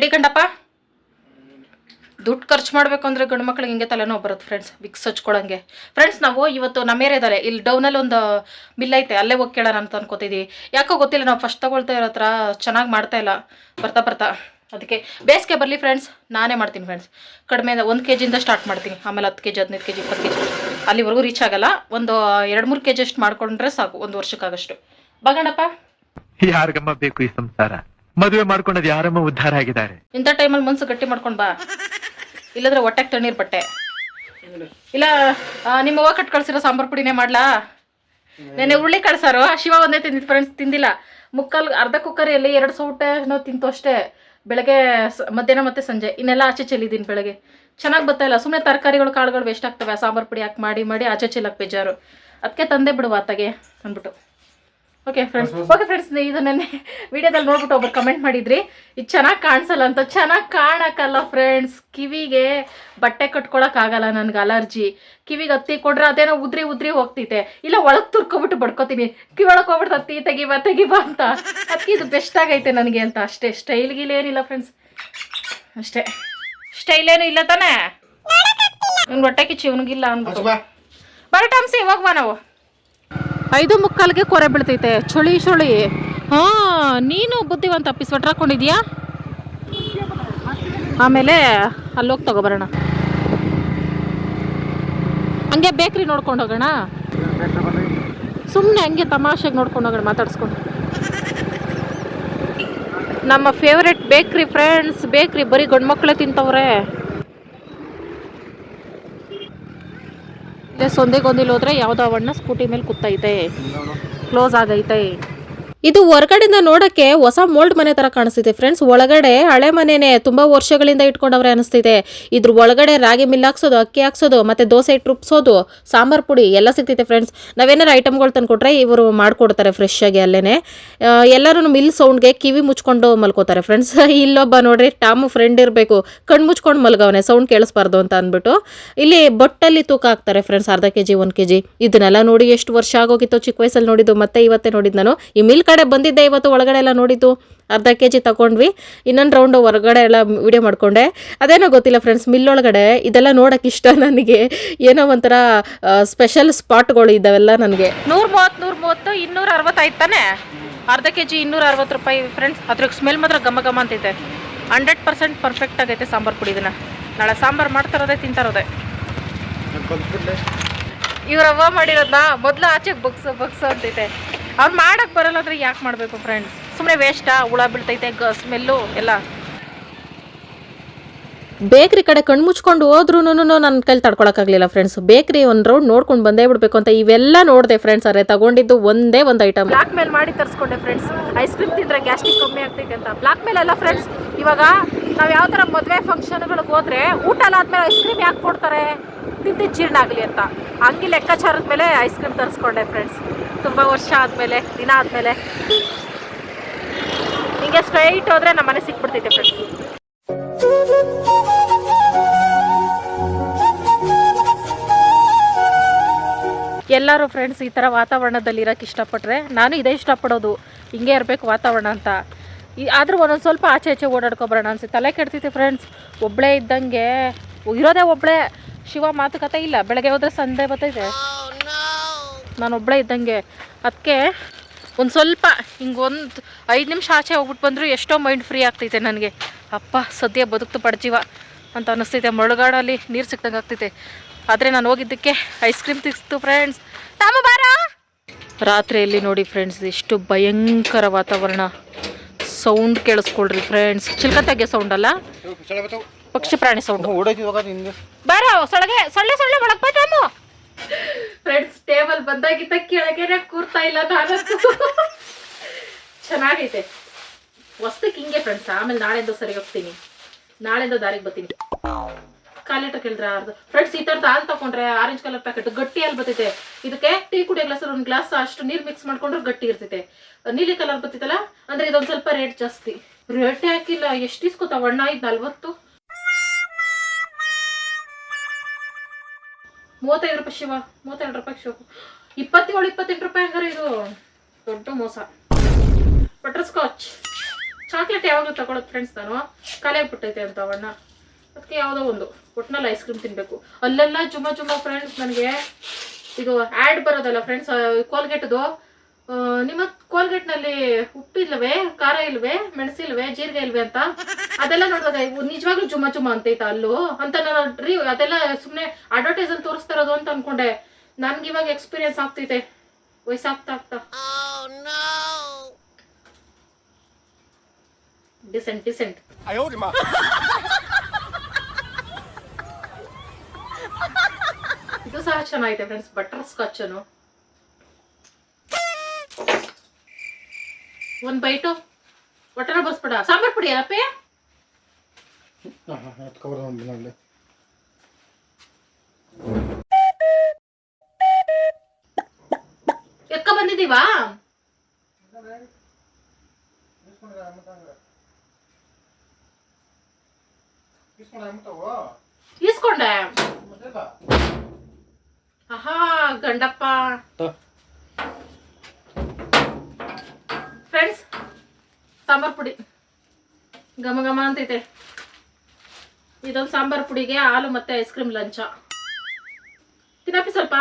ರೆಡಿ ಕಂಡಪ್ಪ ದುಡ್ಡು ಖರ್ಚು ಮಾಡಬೇಕು ಅಂದ್ರೆ ಗಂಡು ಮಕ್ಳಿಗೆ ಹಿಂಗೆ ತಲೆನೋವು ಬರುತ್ತೆ ಫ್ರೆಂಡ್ಸ್ ವಿಕ್ಸ್ ಹಚ್ಕೊಳಂಗೆ ಫ್ರೆಂಡ್ಸ್ ನಾವು ಇವತ್ತು ನಮ್ಮ ಏರಿಯಾದಲ್ಲೇ, ಇಲ್ಲಿ ಡೌನಲ್ಲಿ ಒಂದು ಬಿಲ್ ಐತೆ, ಅಲ್ಲೇ ಹೋಗಿ ಕೇಳೋಣ ಅಂತ ಅನ್ಕೋತಿದ್ವಿ. ಯಾಕೋ ಗೊತ್ತಿಲ್ಲ, ನಾವು ಫಸ್ಟ್ ತಗೊಳ್ತಾ ಇರೋ ಹತ್ರ ಚೆನ್ನಾಗಿ ಮಾಡ್ತಾ ಇಲ್ಲ. ಬರ್ತಾ ಬರ್ತಾ. ಅದಕ್ಕೆ ಬೇಸಿಗೆ ಬರಲಿ ಫ್ರೆಂಡ್ಸ್ ನಾನೇ ಮಾಡ್ತೀನಿ ಫ್ರೆಂಡ್ಸ್ ಕಡಿಮೆ ಒಂದು ಕೆ ಜಿಯಿಂದ ಸ್ಟಾರ್ಟ್ ಮಾಡ್ತೀನಿ. ಆಮೇಲೆ ಹತ್ತು ಕೆ ಜಿ ಹದಿನೈದು ಕೆ ಜಿ ಇಪ್ಪತ್ತು ಕೆ ಜಿ ಅಲ್ಲಿವರೆಗೂ ರೀಚ್ ಆಗಲ್ಲ. ಒಂದು ಎರಡು ಮೂರು ಕೆ ಜಿ ಅಷ್ಟು ಮಾಡ್ಕೊಂಡ್ರೆ ಸಾಕು, ಒಂದು ವರ್ಷಕ್ಕಾಗಷ್ಟು. ಬಗಣಪ್ಪ ಯಾರಿಗಮ್ಮ ಬೇಕು ಈ ಸಂಸಾರ? ಮದುವೆ ಮಾಡ್ಕೊಂಡದ್ ಯಾರಮ್ಮ ಉದ್ಧಾರ ಆಗಿದ್ದಾರೆ? ಇಂಥ ಟೈಮಲ್ಲಿ ಮನ್ಸು ಗಟ್ಟಿ ಮಾಡ್ಕೊಂಡ್ ಬಾ. ಇಲ್ಲದ್ರೆ ಹೊಟ್ಟೆಗೆ ತಣ್ಣೀರ್ ಬಟ್ಟೆ. ಇಲ್ಲ ನಿಮ್ಮ ಅವ್ವ ಕಟ್ ಕಳ್ಸಿರೋ ಸಾಂಬಾರ್ ಪುಡಿನೇ ಮಾಡ್ಲಾ? ನೆನೆ ಉರುಳಿ ಕಳ್ಸಾರು? ಶಿವ ಒಂದೇ ತಿಂದಿದ್ ಫ್ರೆಂಡ್ಸ್ ತಿಂದಿಲ್ಲ. ಮುಕ್ಕಾಲ್ ಅರ್ಧ ಕುಕ್ಕರಿಯಲ್ಲಿ ಎರಡು ಸೌಟೆನೋ ತಿಂತು ಅಷ್ಟೇ. ಬೆಳಗ್ಗೆ ಮಧ್ಯಾಹ್ನ ಮತ್ತೆ ಸಂಜೆ. ಇನ್ನೆಲ್ಲ ಆಚೆ ಚೆಲ್ಲಿದ್ದೀನಿ ಬೆಳಗ್ಗೆ. ಚೆನ್ನಾಗಿ ಬರ್ತಾ ಇಲ್ಲ. ಸುಮ್ಮನೆ ತರಕಾರಿಗಳು, ಕಾಳುಗಳು ವೇಸ್ಟ್ ಆಗ್ತವೆ. ಸಾಂಬಾರ್ ಪುಡಿ ಹಾಕಿ ಮಾಡಿ ಮಾಡಿ ಆಚೆ ಚೆಲ್ಲಕ್ಕೆ ಬೇಜಾರು. ಅದಕ್ಕೆ ತಂದೆ ಬಿಡುವ ಆತಗೆ ಅಂದ್ಬಿಟ್ಟು. ಓಕೆ ಫ್ರೆಂಡ್ಸ್ ಓಕೆ ಫ್ರೆಂಡ್ಸ್ ಇದು ನೆನ್ನೆ ವಿಡಿಯೋದಲ್ಲಿ ನೋಡ್ಬಿಟ್ಟು ಒಬ್ಬರು ಕಮೆಂಟ್ ಮಾಡಿದ್ರಿ. ಇದು ಚೆನ್ನಾಗಿ ಕಾಣಿಸಲ್ಲ ಅಂತ. ಚೆನ್ನಾಗಿ ಕಾಣಕ್ಕಲ್ಲ ಫ್ರೆಂಡ್ಸ್ ಕಿವಿಗೆ ಬಟ್ಟೆ ಕಟ್ಕೊಳಕ್ಕಾಗಲ್ಲ ನನಗೆ ಅಲರ್ಜಿ ಕಿವಿಗೆ ಹತ್ತಿ ಕೊಡ್ರೆ ಅದೇನೋ ಉದ್ರಿ ಉದ್ರಿ ಹೋಗ್ತೈತೆ. ಇಲ್ಲ ಒಳಗೆ ತುರ್ಕೊಬಿಟ್ಟು ಬಡ್ಕೋತೀನಿ. ಕಿವಿ ಒಳಗೆ ಹೋಗ್ಬಿಟ್ಟು ಹತ್ತಿ ತೆಗಿಬಾ ತೆಗಿಬಾ ಅಂತ. ಅದಕ್ಕೆ ಇದು ಬೆಸ್ಟ್ ಆಗೈತೆ ನನಗೆ ಅಂತ. ಅಷ್ಟೇ ಸ್ಟೈಲ್ ಗಿಲ್ ಏನಿಲ್ಲ ಫ್ರೆಂಡ್ಸ್ ಅಷ್ಟೇ. ಸ್ಟೈಲ್ ಏನು ಇಲ್ಲ ತಾನೇ? ಬಟ್ಟೆ ಹೊಟ್ಟೆ ಕಿಚ್ಚಿ ಇವನಿಗಿಲ್ಲ ಅನ್ಬಿಟ್ಟು ಬಾ. ಬರೋ ಟೈಮ್ಸಿ ಹೋಗ್ಬಾ ನಾವು. ಐದು ಮುಕ್ಕಾಲಿಗೆ ಕೊರೆ ಬೀಳ್ತೈತೆ. ಚಳಿ ಚಳಿ. ಹಾ, ನೀನು ಬುದ್ಧಿವಂತ ಅಪ್ಪಿ ಸ್ವೆಟ್ರ್ ಹಾಕೊಂಡಿದ್ಯಾ? ಆಮೇಲೆ ಅಲ್ಲೋಗಿ ತಗೊಬರೋಣ. ಹಂಗೆ ಬೇಕ್ರಿ ನೋಡ್ಕೊಂಡು ಹೋಗೋಣ? ಸುಮ್ಮನೆ ಹಂಗೆ ತಮಾಷೆಗೆ ನೋಡ್ಕೊಂಡು ಹೋಗೋಣ, ಮಾತಾಡ್ಸ್ಕೊಂಡು. ನಮ್ಮ ಫೇವ್ರೆಟ್ ಬೇಕ್ರಿ ಫ್ರೆಂಡ್ಸ್ ಬೇಕ್ರಿ ಬರೀ ಗಂಡು ಮಕ್ಕಳೇ ತಿಂತವ್ರೆ. ಇಲ್ಲೇ ಸೊಂದೆಗೊಂದಿಲ್ ಹೋದ್ರೆ ಯಾವುದೋ ಅವಣ್ಣ ಸ್ಕೂಟಿ ಮೇಲೆ ಕೂತೈತೆ. ಕ್ಲೋಸ್ ಆಗೈತೆ. ಇದು ಹೊರಗಡೆಯಿಂದ ನೋಡಕ್ಕೆ ಹೊಸ ಮೋಲ್ಡ್ ಮನೆ ತರ ಕಾಣಿಸ್ತಿದೆ ಫ್ರೆಂಡ್ಸ್. ಒಳಗಡೆ ಹಳೆ ಮನೆನೇ ತುಂಬಾ ವರ್ಷಗಳಿಂದ ಇಟ್ಕೊಂಡವ್ರೆ ಅನಿಸ್ತಿದೆ. ಇದ್ರ ಒಳಗಡೆ ರಾಗಿ ಮಿಲ್ ಹಾಕ್ಸೋದು, ಅಕ್ಕಿ ಹಾಕ್ಸೋದು, ಮತ್ತೆ ದೋಸೆ ಇಟ್ಟು ರುಬ್ಸೋದು ಸಾಂಬಾರ್ ಪುಡಿ ಎಲ್ಲ ಸಿಗ್ತೈತೆ ಫ್ರೆಂಡ್ಸ್. ನಾವೇನಾರು ಐಟಮ್ಗಳು ತಂದ್ಕೊಟ್ರೆ ಇವರು ಮಾಡ್ಕೊಡ್ತಾರೆ ಫ್ರೆಶ್ ಆಗಿ ಅಲ್ಲೇನೆ. ಎಲ್ಲರೂ ಮಿಲ್ ಸೌಂಡ್ಗೆ ಕಿವಿ ಮುಚ್ಕೊಂಡು ಮಲ್ಕೋತಾರೆ ಫ್ರೆಂಡ್ಸ್. *laughs* ಇಲ್ಲೊಬ್ಬ ನೋಡ್ರಿ, ಟಾಮ್ ಫ್ರೆಂಡ್ ಇರಬೇಕು. ಕಣ್ಣು ಮುಚ್ಕೊಂಡು ಮಲ್ಗವನೆ, ಸೌಂಡ್ ಕೇಳಿಸ್ಬಾರ್ದು ಅಂತ ಅಂದ್ಬಿಟ್ಟು. ಇಲ್ಲಿ ಬೊಟ್ಟಲ್ಲಿ ತೂಕ ಹಾಕ್ತಾರೆ ಫ್ರೆಂಡ್ಸ್, ಅರ್ಧ ಕೆ ಜಿ ಕೆಜಿ. ಇದನ್ನೆಲ್ಲ ನೋಡಿ ಎಷ್ಟು ವರ್ಷ ಆಗೋಗಿತ್ತು, ಚಿಕ್ಕ ವಯಸ್ಸಲ್ಲಿ ನೋಡಿದ್ದು, ಮತ್ತೆ ಇವತ್ತೇ ನೋಡಿದ್ದು ನಾನು. ಈ ಮಿಲ್ ಕಡೆ ಬಂದಿದ್ದೆ ಇವತ್ತು ಒಳಗಡೆ ಎಲ್ಲ ನೋಡಿದ್ದು ಅರ್ಧ ಕೆ ಜಿ ತಗೊಂಡ್ವಿ ಇನ್ನೊಂದು ರೌಂಡ್ ಹೊರಗಡೆ ಎಲ್ಲ ವಿಡಿಯೋ ಮಾಡಿಕೊಂಡೆ. ಅದೇನೋ ಗೊತ್ತಿಲ್ಲ ಫ್ರೆಂಡ್ಸ್ ಮಿಲ್ಲೊಳಗಡೆ ಒಳಗಡೆ ಇದೆಲ್ಲ ನೋಡೋಕೆ ಇಷ್ಟ ನನಗೆ. ಏನೋ ಒಂಥರ ಸ್ಪೆಷಲ್ ಸ್ಪಾಟ್ಗಳು ಇದ್ದಾವೆಲ್ಲ ನನಗೆ. ನೂರ ಮೂವತ್ತು ನೂರ ಮೂವತ್ತು ಇನ್ನೂರ ಅರವತ್ತೈದು ತಾನೆ? ಅರ್ಧ ಕೆ ಜಿ ಇನ್ನೂರ ಅರವತ್ತು ರೂಪಾಯಿ ಫ್ರೆಂಡ್ಸ್ ಅದ್ರ ಸ್ಮೆಲ್ ಮಾತ್ರ ಘಮ ಘಮ ಅಂತೈತೆ ಹಂಡ್ರೆಡ್ ಪರ್ಸೆಂಟ್ ಪರ್ಫೆಕ್ಟ್ ಆಗೈತೆ ಸಾಂಬಾರು ಪುಡಿ ಇದನ್ನ. ನಾಳೆ ಸಾಂಬಾರು ಮಾಡ್ತಾರೋದೆ ತಿಂತಾರೋದೆ. ಇವ್ರವ್ವ ಇವ್ರ ಅವ್ವ ಮಾಡಿರೋದನ್ನ ಮೊದಲು ಆಚೆಗೆ ಬಗ್ಸು ಬಗ್ಸು ಅಂತೈತೆ ಅವ್ರು ಮಾಡಕ್ಕೆ ಬರಲ್ಲ ಅಂದರೆ ಯಾಕೆ ಮಾಡಬೇಕು ಫ್ರೆಂಡ್ಸ್ ಸುಮ್ಮನೆ ವೇಸ್ಟಾ ಹುಳ ಬೀಳ್ತೈತೆ ಗ ಸ್ಮೆಲ್ಲು ಎಲ್ಲ. ಬೇಕ್ರಿ ಕಡೆ ಕಣ್ಣು ಮುಚ್ಕೊಂಡು ಹೋದ್ರೂ ನನ್ನ ಕೈಲಿ ತಡ್ಕೊಳಕ್ಕಾಗಲಿಲ್ಲ ಫ್ರೆಂಡ್ಸ್ ಬೇಕ್ರಿ ಒಂದು ರೌಂಡ್ ನೋಡ್ಕೊಂಡು ಬಂದೇ ಬಿಡಬೇಕು ಅಂತ ಇವೆಲ್ಲ ನೋಡಿದೆ ಫ್ರೆಂಡ್ಸ್ ಅರೆ. ತಗೊಂಡಿದ್ದು ಒಂದೇ ಒಂದು ಐಟಮ್ ಬ್ಲಾಕ್ ಮೇಲ್ ಮಾಡಿ ತರಿಸ್ಕೊಂಡೆ ಫ್ರೆಂಡ್ಸ್ ಐಸ್ ಕ್ರೀಮ್ ತಿಂದ್ರೆ ಗ್ಯಾಸ್ಟಿಕ್ ಕಮ್ಮಿ ಆಗ್ತೈತೆ ಅಂತ. ಬ್ಲಾಕ್ ಮೇಲೆ ಅಲ್ಲ ಫ್ರೆಂಡ್ಸ್ ಇವಾಗ ನಾವು ಯಾವ ಥರ ಮದುವೆ ಫಂಕ್ಷನ್ಗಳಿಗೆ ಹೋದ್ರೆ ಊಟ ಎಲ್ಲ ಆದ್ಮೇಲೆ ಐಸ್ ಕ್ರೀಮ್ ಯಾಕೆ ಕೊಡ್ತಾರೆ? ತಿಂದು ಜೀರ್ಣ ಆಗಲಿ ಅಂತ. ಹಂಗೆ ಲೆಕ್ಕಾಚಾರದ ಮೇಲೆ ಐಸ್ ಕ್ರೀಮ್ ತರಿಸ್ಕೊಂಡೆ ಫ್ರೆಂಡ್ಸ್ ತುಂಬ ವರ್ಷ ಆದಮೇಲೆ, ದಿನ ಆದಮೇಲೆ. ಹಿಂಗೆ ಸ್ಟ್ರೈಟ್ ಹೋದರೆ ನಮ್ಮ ಮನೆ ಸಿಕ್ಬಿಡ್ತೈತೆ ಫ್ರೆಂಡ್ಸ್ ಎಲ್ಲರೂ ಫ್ರೆಂಡ್ಸ್ ಈ ಥರ ವಾತಾವರಣದಲ್ಲಿ ಇರೋಕ್ಕೆ ಇಷ್ಟಪಟ್ಟರೆ ನಾನು ಇದೇ ಇಷ್ಟಪಡೋದು. ಹಿಂಗೆ ಇರಬೇಕು ವಾತಾವರಣ ಅಂತ. ಈ ಆದರೂ ಒಂದೊಂದು ಸ್ವಲ್ಪ ಆಚೆ ಆಚೆ ಓಡಾಡ್ಕೊಬರೋಣ ಅನಿಸುತ್ತೆ. ತಲೆ ಕೆಡ್ತೈತೆ ಫ್ರೆಂಡ್ಸ್ ಒಬ್ಬಳೇ ಇದ್ದಂಗೆ ಇರೋದೇ ಒಬ್ಬಳೇ ಶಿವ ಮಾತುಕತೆ ಇಲ್ಲ. ಬೆಳಗ್ಗೆ ಹೋದರೆ ಸಂಜೆ ಬರ್ತೈತೆ. ನಾನು ಒಬ್ಬಳೇ ಇದ್ದಂಗೆ. ಅದಕ್ಕೆ ಒಂದು ಸ್ವಲ್ಪ ಹಿಂಗೆ ಒಂದು ಐದು ನಿಮಿಷ ಆಚೆ ಹೋಗ್ಬಿಟ್ಟು ಬಂದರೂ ಎಷ್ಟೋ ಮೈಂಡ್ ಫ್ರೀ ಆಗ್ತೈತೆ ನನಗೆ. ಅಪ್ಪ, ಸದ್ಯ ಬದುಕ್ತು ಪಡ್ಜೀವ ಅಂತ ಅನ್ನಿಸ್ತೈತೆ ಮುಳುಗಾಡಲ್ಲಿ ನೀರು ಸಿಕ್ದಂಗೆ ಆಗ್ತೈತೆ. ಆದರೆ ನಾನು ಹೋಗಿದ್ದಕ್ಕೆ ಐಸ್ ಕ್ರೀಮ್ ತಿಕ್ತು ಫ್ರೆಂಡ್ಸ್ ತಾಮ ಬಾರ? ರಾತ್ರಿಯಲ್ಲಿ ನೋಡಿ ಫ್ರೆಂಡ್ಸ್ ಎಷ್ಟು ಭಯಂಕರ ವಾತಾವರಣ. ಸೌಂಡ್ ಕೇಳಿಸ್ಕೊಳ್ರಿ ಫ್ರೆಂಡ್ಸ್ ಚಿಲ್ಕತ್ತಾಗೆ ಸೌಂಡ್ ಅಲ್ಲ? ಪಕ್ಷಿ ಪ್ರಾಣಿ ಸೌಂಡ್ ಬಾರ ಸೊಳಗೆ ಸೊಳ್ಳೆ ಸೊಳ್ಳೆ ಒಳಗ್ ಬೈತಾಮು ಫ್ರೆಂಡ್ಸ್ ಟೇಬಲ್ ಬಂದಾಗಿದ್ದ ಕೆಳಗೆ ಕೂರ್ತಾ ಇಲ್ಲ ನಾನಂತೂ ಚೆನ್ನಾಗೈತೆ. ಹೊಸ್ತಕ್ಕೆ ಹಿಂಗೆ ಫ್ರೆಂಡ್ಸ್ ಆಮೇಲೆ ನಾಳೆಂದು ಸರಿ ಹೋಗ್ತೀನಿ. ನಾಳೆಂದು ದಾರಿಗೆ ಬರ್ತೀನಿ. ಕಾಲ್ ಲೀಟರ್ ಕೇಳಿದ್ರೆ ಅರ್ಧ ಫ್ರೆಂಡ್ಸ್ ಈ ಥರದ್ದು ಹಾಲು ತಗೊಂಡ್ರೆ ಆರೆಂಜ್ ಕಲರ್ ಪ್ಯಾಕೆಟ್ ಗಟ್ಟಿ ಹಾಲು ಬರ್ತೈತೆ ಇದಕ್ಕೆ ಟೀ ಕುಡಿಯೋ ಗ್ಲಾಸ್ ಒಂದು ಗ್ಲಾಸ್ ಅಷ್ಟು ನೀರು ಮಿಕ್ಸ್ ಮಾಡ್ಕೊಂಡ್ರೆ ಗಟ್ಟಿ ಇರ್ತೈತೆ. ನೀಲಿ ಕಲರ್ ಬರ್ತೈತಲ್ಲ ಅಂದ್ರೆ ಇದೊಂದು ಸ್ವಲ್ಪ ರೇಟ್ ಜಾಸ್ತಿ. ರೇಟ್ ಹಾಕಿಲ್ಲ ಎಷ್ಟು ಇಸ್ಕೊತಾವ ಅಣ್ಣ? ಐದು ನಲ್ವತ್ತು? ಮೂವತ್ತೈದು ರೂಪಾಯಿ ಶಿವ ಮೂವತ್ತೆರಡು ರೂಪಾಯಿ ಶಿವ. ಇಪ್ಪತ್ತೇಳು, ಇಪ್ಪತ್ತೆಂಟು ರೂಪಾಯಿ ಹಂಗಾರೆ ಇದು. ದೊಡ್ಡ ಮೋಸ. ಬಟರ್ ಸ್ಕಾಚ್ ಚಾಕ್ಲೇಟ್ ಯಾವಾಗಲೂ ತಗೊಳ್ಳೋದು ಫ್ರೆಂಡ್ಸ್ ನಾನು. ಖಾಲಿ ಆಗ್ಬಿಟ್ಟೈತೆ ಅಂತ ಅವಣ್ಣ ಅದಕ್ಕೆ ಯಾವುದೋ ಒಂದು ಒಟ್ನಲ್ಲಿ ಐಸ್ ಕ್ರೀಮ್ ತಿನ್ನಬೇಕು ಅಲ್ಲೆಲ್ಲ ಜುಮ ಜುಮ ಫ್ರೆಂಡ್ಸ್ ನನಗೆ ಇದು ಆ್ಯಡ್ ಬರೋದಲ್ಲ ಫ್ರೆಂಡ್ಸ್ ಕೋಲ್ಗೇಟ್ದು ನಿಮ್ಮ ಕೋಲ್ಗೇಟ್ನಲ್ಲಿ ಉಪ್ಪಿಲ್ವೇ ಖಾರ ಇಲ್ವೇ? ಮೆಣಸಿಲ್ವೇ ಜೀರಿಗೆ ಇಲ್ವೇ ಅಂತ? ಅದೆಲ್ಲ ನೋಡಿದಾಗ ನಿಜವಾಗ್ಲೂ ಜುಮ ಜುಮ ಅಂತೈತ ಅಲ್ಲೂ? ಅಂತ ನಾನು ರೀ ಅದೆಲ್ಲ ಸುಮ್ಮನೆ ಅಡ್ವರ್ಟೈಸ್ ಅಲ್ಲಿ ತೋರಿಸ್ತಾರದು ಅಂತ ಅನ್ಕೊಂಡೆ. ನನ್ಗೆ ಇವಾಗ ಎಕ್ಸ್ಪೀರಿಯನ್ಸ್ ಆಗ್ತೈತೆ. ವಯಸ್ಸಾಗ್ತಾ ಆಗ್ತಾ. ಡಿಸೆಂಟ್ ಡಿಸೆಂಟ್ *laughs* ಇದು ಸಹ ಚೆನ್ನಾಗಿದೆ ಫ್ರೆಂಡ್ಸ್ ಬಟರ್ ಸ್ಕಾಚ್ ಅನ್ನು ಒಂದ್ ಬೈಟು ಒಟ್ಟನ ಬಸ್ಬಿಡ ಸಾಂಬಾರ್ ಪುಡಿ ಅಲ್ಲಪ್ಪೇ ಹಾಂ ಹಾಂ ಎತ್ಕೊಬರೋದು ಒಂದು ದಿನಲ್ಲಿ ಎಕ್ಕ ಬಂದಿದೀವಾ ಈಸ್ಕೊಂಡೆ ಆಹಾ ಗಂಡಪ್ಪ. ಫ್ರೆಂಡ್ಸ್ ಸಾಂಬಾರ್ ಪುಡಿ. ಘಮ ಘಮ ಅಂತೈತೆ. ಇದೊಂದು ಸಾಂಬಾರ್ ಪುಡಿಗೆ ಹಾಲು ಮತ್ತೆ ಐಸ್ ಕ್ರೀಮ್ ಲಂಚ. ತಿನ್ನಪ್ಪಿ ಸ್ವಲ್ಪ.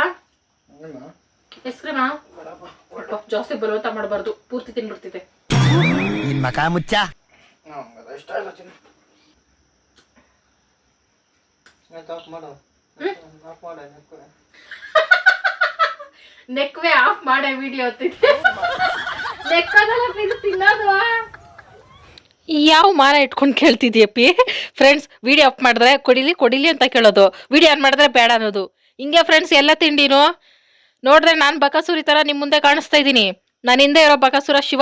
ಐಸ್ ಕ್ರೀಮಾ ಜಾಸ್ತಿ ಬಲವಂತ ಮಾಡಬಾರ್ದು. ಪೂರ್ತಿ ತಿನ್ಬಿಡ್ತಿದೆ. ನೆಕ್ವೇ ಆಫ್ ಮಾಡೇ ವಿಡಿಯೋ ನೆಕ್ಕದಲ್ಲ ಇದು ತಿನ್ನೋದು. ಯಾವ ಮಾರ ಇಟ್ಕೊಂಡು ಕೇಳ್ತಿದ್ಯಪ್ಪಿ? ಫ್ರೆಂಡ್ಸ್ ವಿಡಿಯೋ ಆಫ್ ಮಾಡಿದ್ರೆ ಕೊಡಿಲಿ ಕೊಡಿಲಿ ಅಂತ ಕೇಳೋದು. ವಿಡಿಯೋ ಆನ್ ಮಾಡಿದ್ರೆ ಬೇಡ ಅನ್ನೋದು. ಹಿಂಗೆ ಫ್ರೆಂಡ್ಸ್ ಎಲ್ಲ ತಿಂಡಿನೂ? ನೋಡಿದ್ರೆ ನಾನು ಬಕಾಸುರಿ ಥರ ನಿಮ್ಮ ಮುಂದೆ ಕಾಣಿಸ್ತಾ ಇದ್ದೀನಿ. ನಾನು ಹಿಂದೆ ಇರೋ ಬಕಾಸುರ ಶಿವ.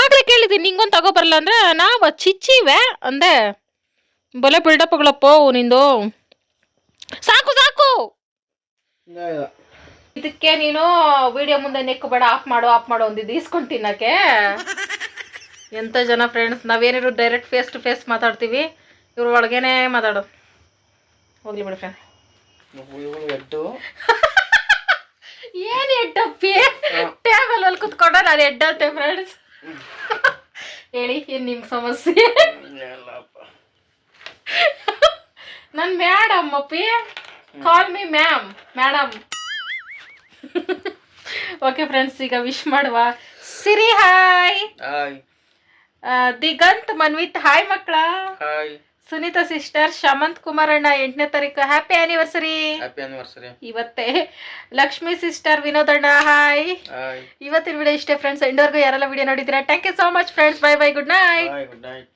ಆಗ್ಲೇ ಕೇಳಿದ್ದೀನಿ ನಿಂಗೊಂದು ತಗೋ ಬರಲ್ಲ ಅಂದ್ರೆ ನಾವು ಚಿಚ್ಚಿವೆ. ಅಂದೆ ಬಲೆ ಬಿಲ್ಡಪ್ಗಳಪ್ಪೋ ನಿಂದು. ಸಾಕು ಸಾಕು. ಇದಕ್ಕೆ ನೀನು ವಿಡಿಯೋ ಮುಂದೆ ನೆಕ್ಕು ಬೇಡ ಆಫ್ ಮಾಡು ಆಫ್ ಮಾಡು ಒಂದಿದ್ದು ಇಸ್ಕೊಂಡು ತಿನ್ನಕ್ಕೆ. ಎಂತ ಜನ ಫ್ರೆಂಡ್ಸ್ ನಾವೇನಿರು ಡೈರೆಕ್ಟ್ ಫೇಸ್ ಟು ಫೇಸ್ ಮಾತಾಡ್ತೀವಿ. ಇವ್ರ ಒಳಗೇನೆ ಮಾತಾಡು. ಹೋಗ್ಲಿ ಬಿಡಿ ಫ್ರೆಂಡ್ ಏನು ಎಡ್ಡಪ್ಪಿ ಟೇಬಲ್ ಅಲ್ಲಿ ಕುತ್ಕೊಂಡ ನಾನು ಎಡ್ಡಂತೆ ಫ್ರೆಂಡ್ಸ್ ಹೇಳಿ ಏನು ನಿಮ್ಮ ಸಮಸ್ಯೆ? *laughs* ನನ್ನ ಮ್ಯಾಡಮ್ ಅಪ್ಪಿ. Call me ma'am madam okay friends ಈಗ ವಿಶ್ ಮಾಡುವ. ಸಿರಿ ಹಾಯ್ ದಿಗಂತ್ ಮನ್ವಿತ್ ಹಾಯ್ ಮಕ್ಕಳ. ಸುನೀತಾ ಸಿಸ್ಟರ್ ಶಮಂತ್ ಕುಮಾರ್ ಅಣ್ಣ ಎಂಟನೇ ತಾರೀಕು. ಹ್ಯಾಪಿ ಆನಿವರ್ಸರಿ ಹ್ಯಾಪಿ ಆನಿವರ್ಸರಿ ಇವತ್ತೇ. ಲಕ್ಷ್ಮಿ ಸಿಸ್ಟರ್ ವಿನೋದ್ ಅಣ್ಣ ಹಾಯ್ ಇವತ್ತಿನ ವಿಡಿಯೋ ಇಷ್ಟೇ ಫ್ರೆಂಡ್ಸ್ ಎಂಡವರೆಗೂ ಯಾರೆಲ್ಲ ವಿಡಿಯೋ ನೋಡಿದ್ದೀರಾ? Thank you so much friends bye bye good night good night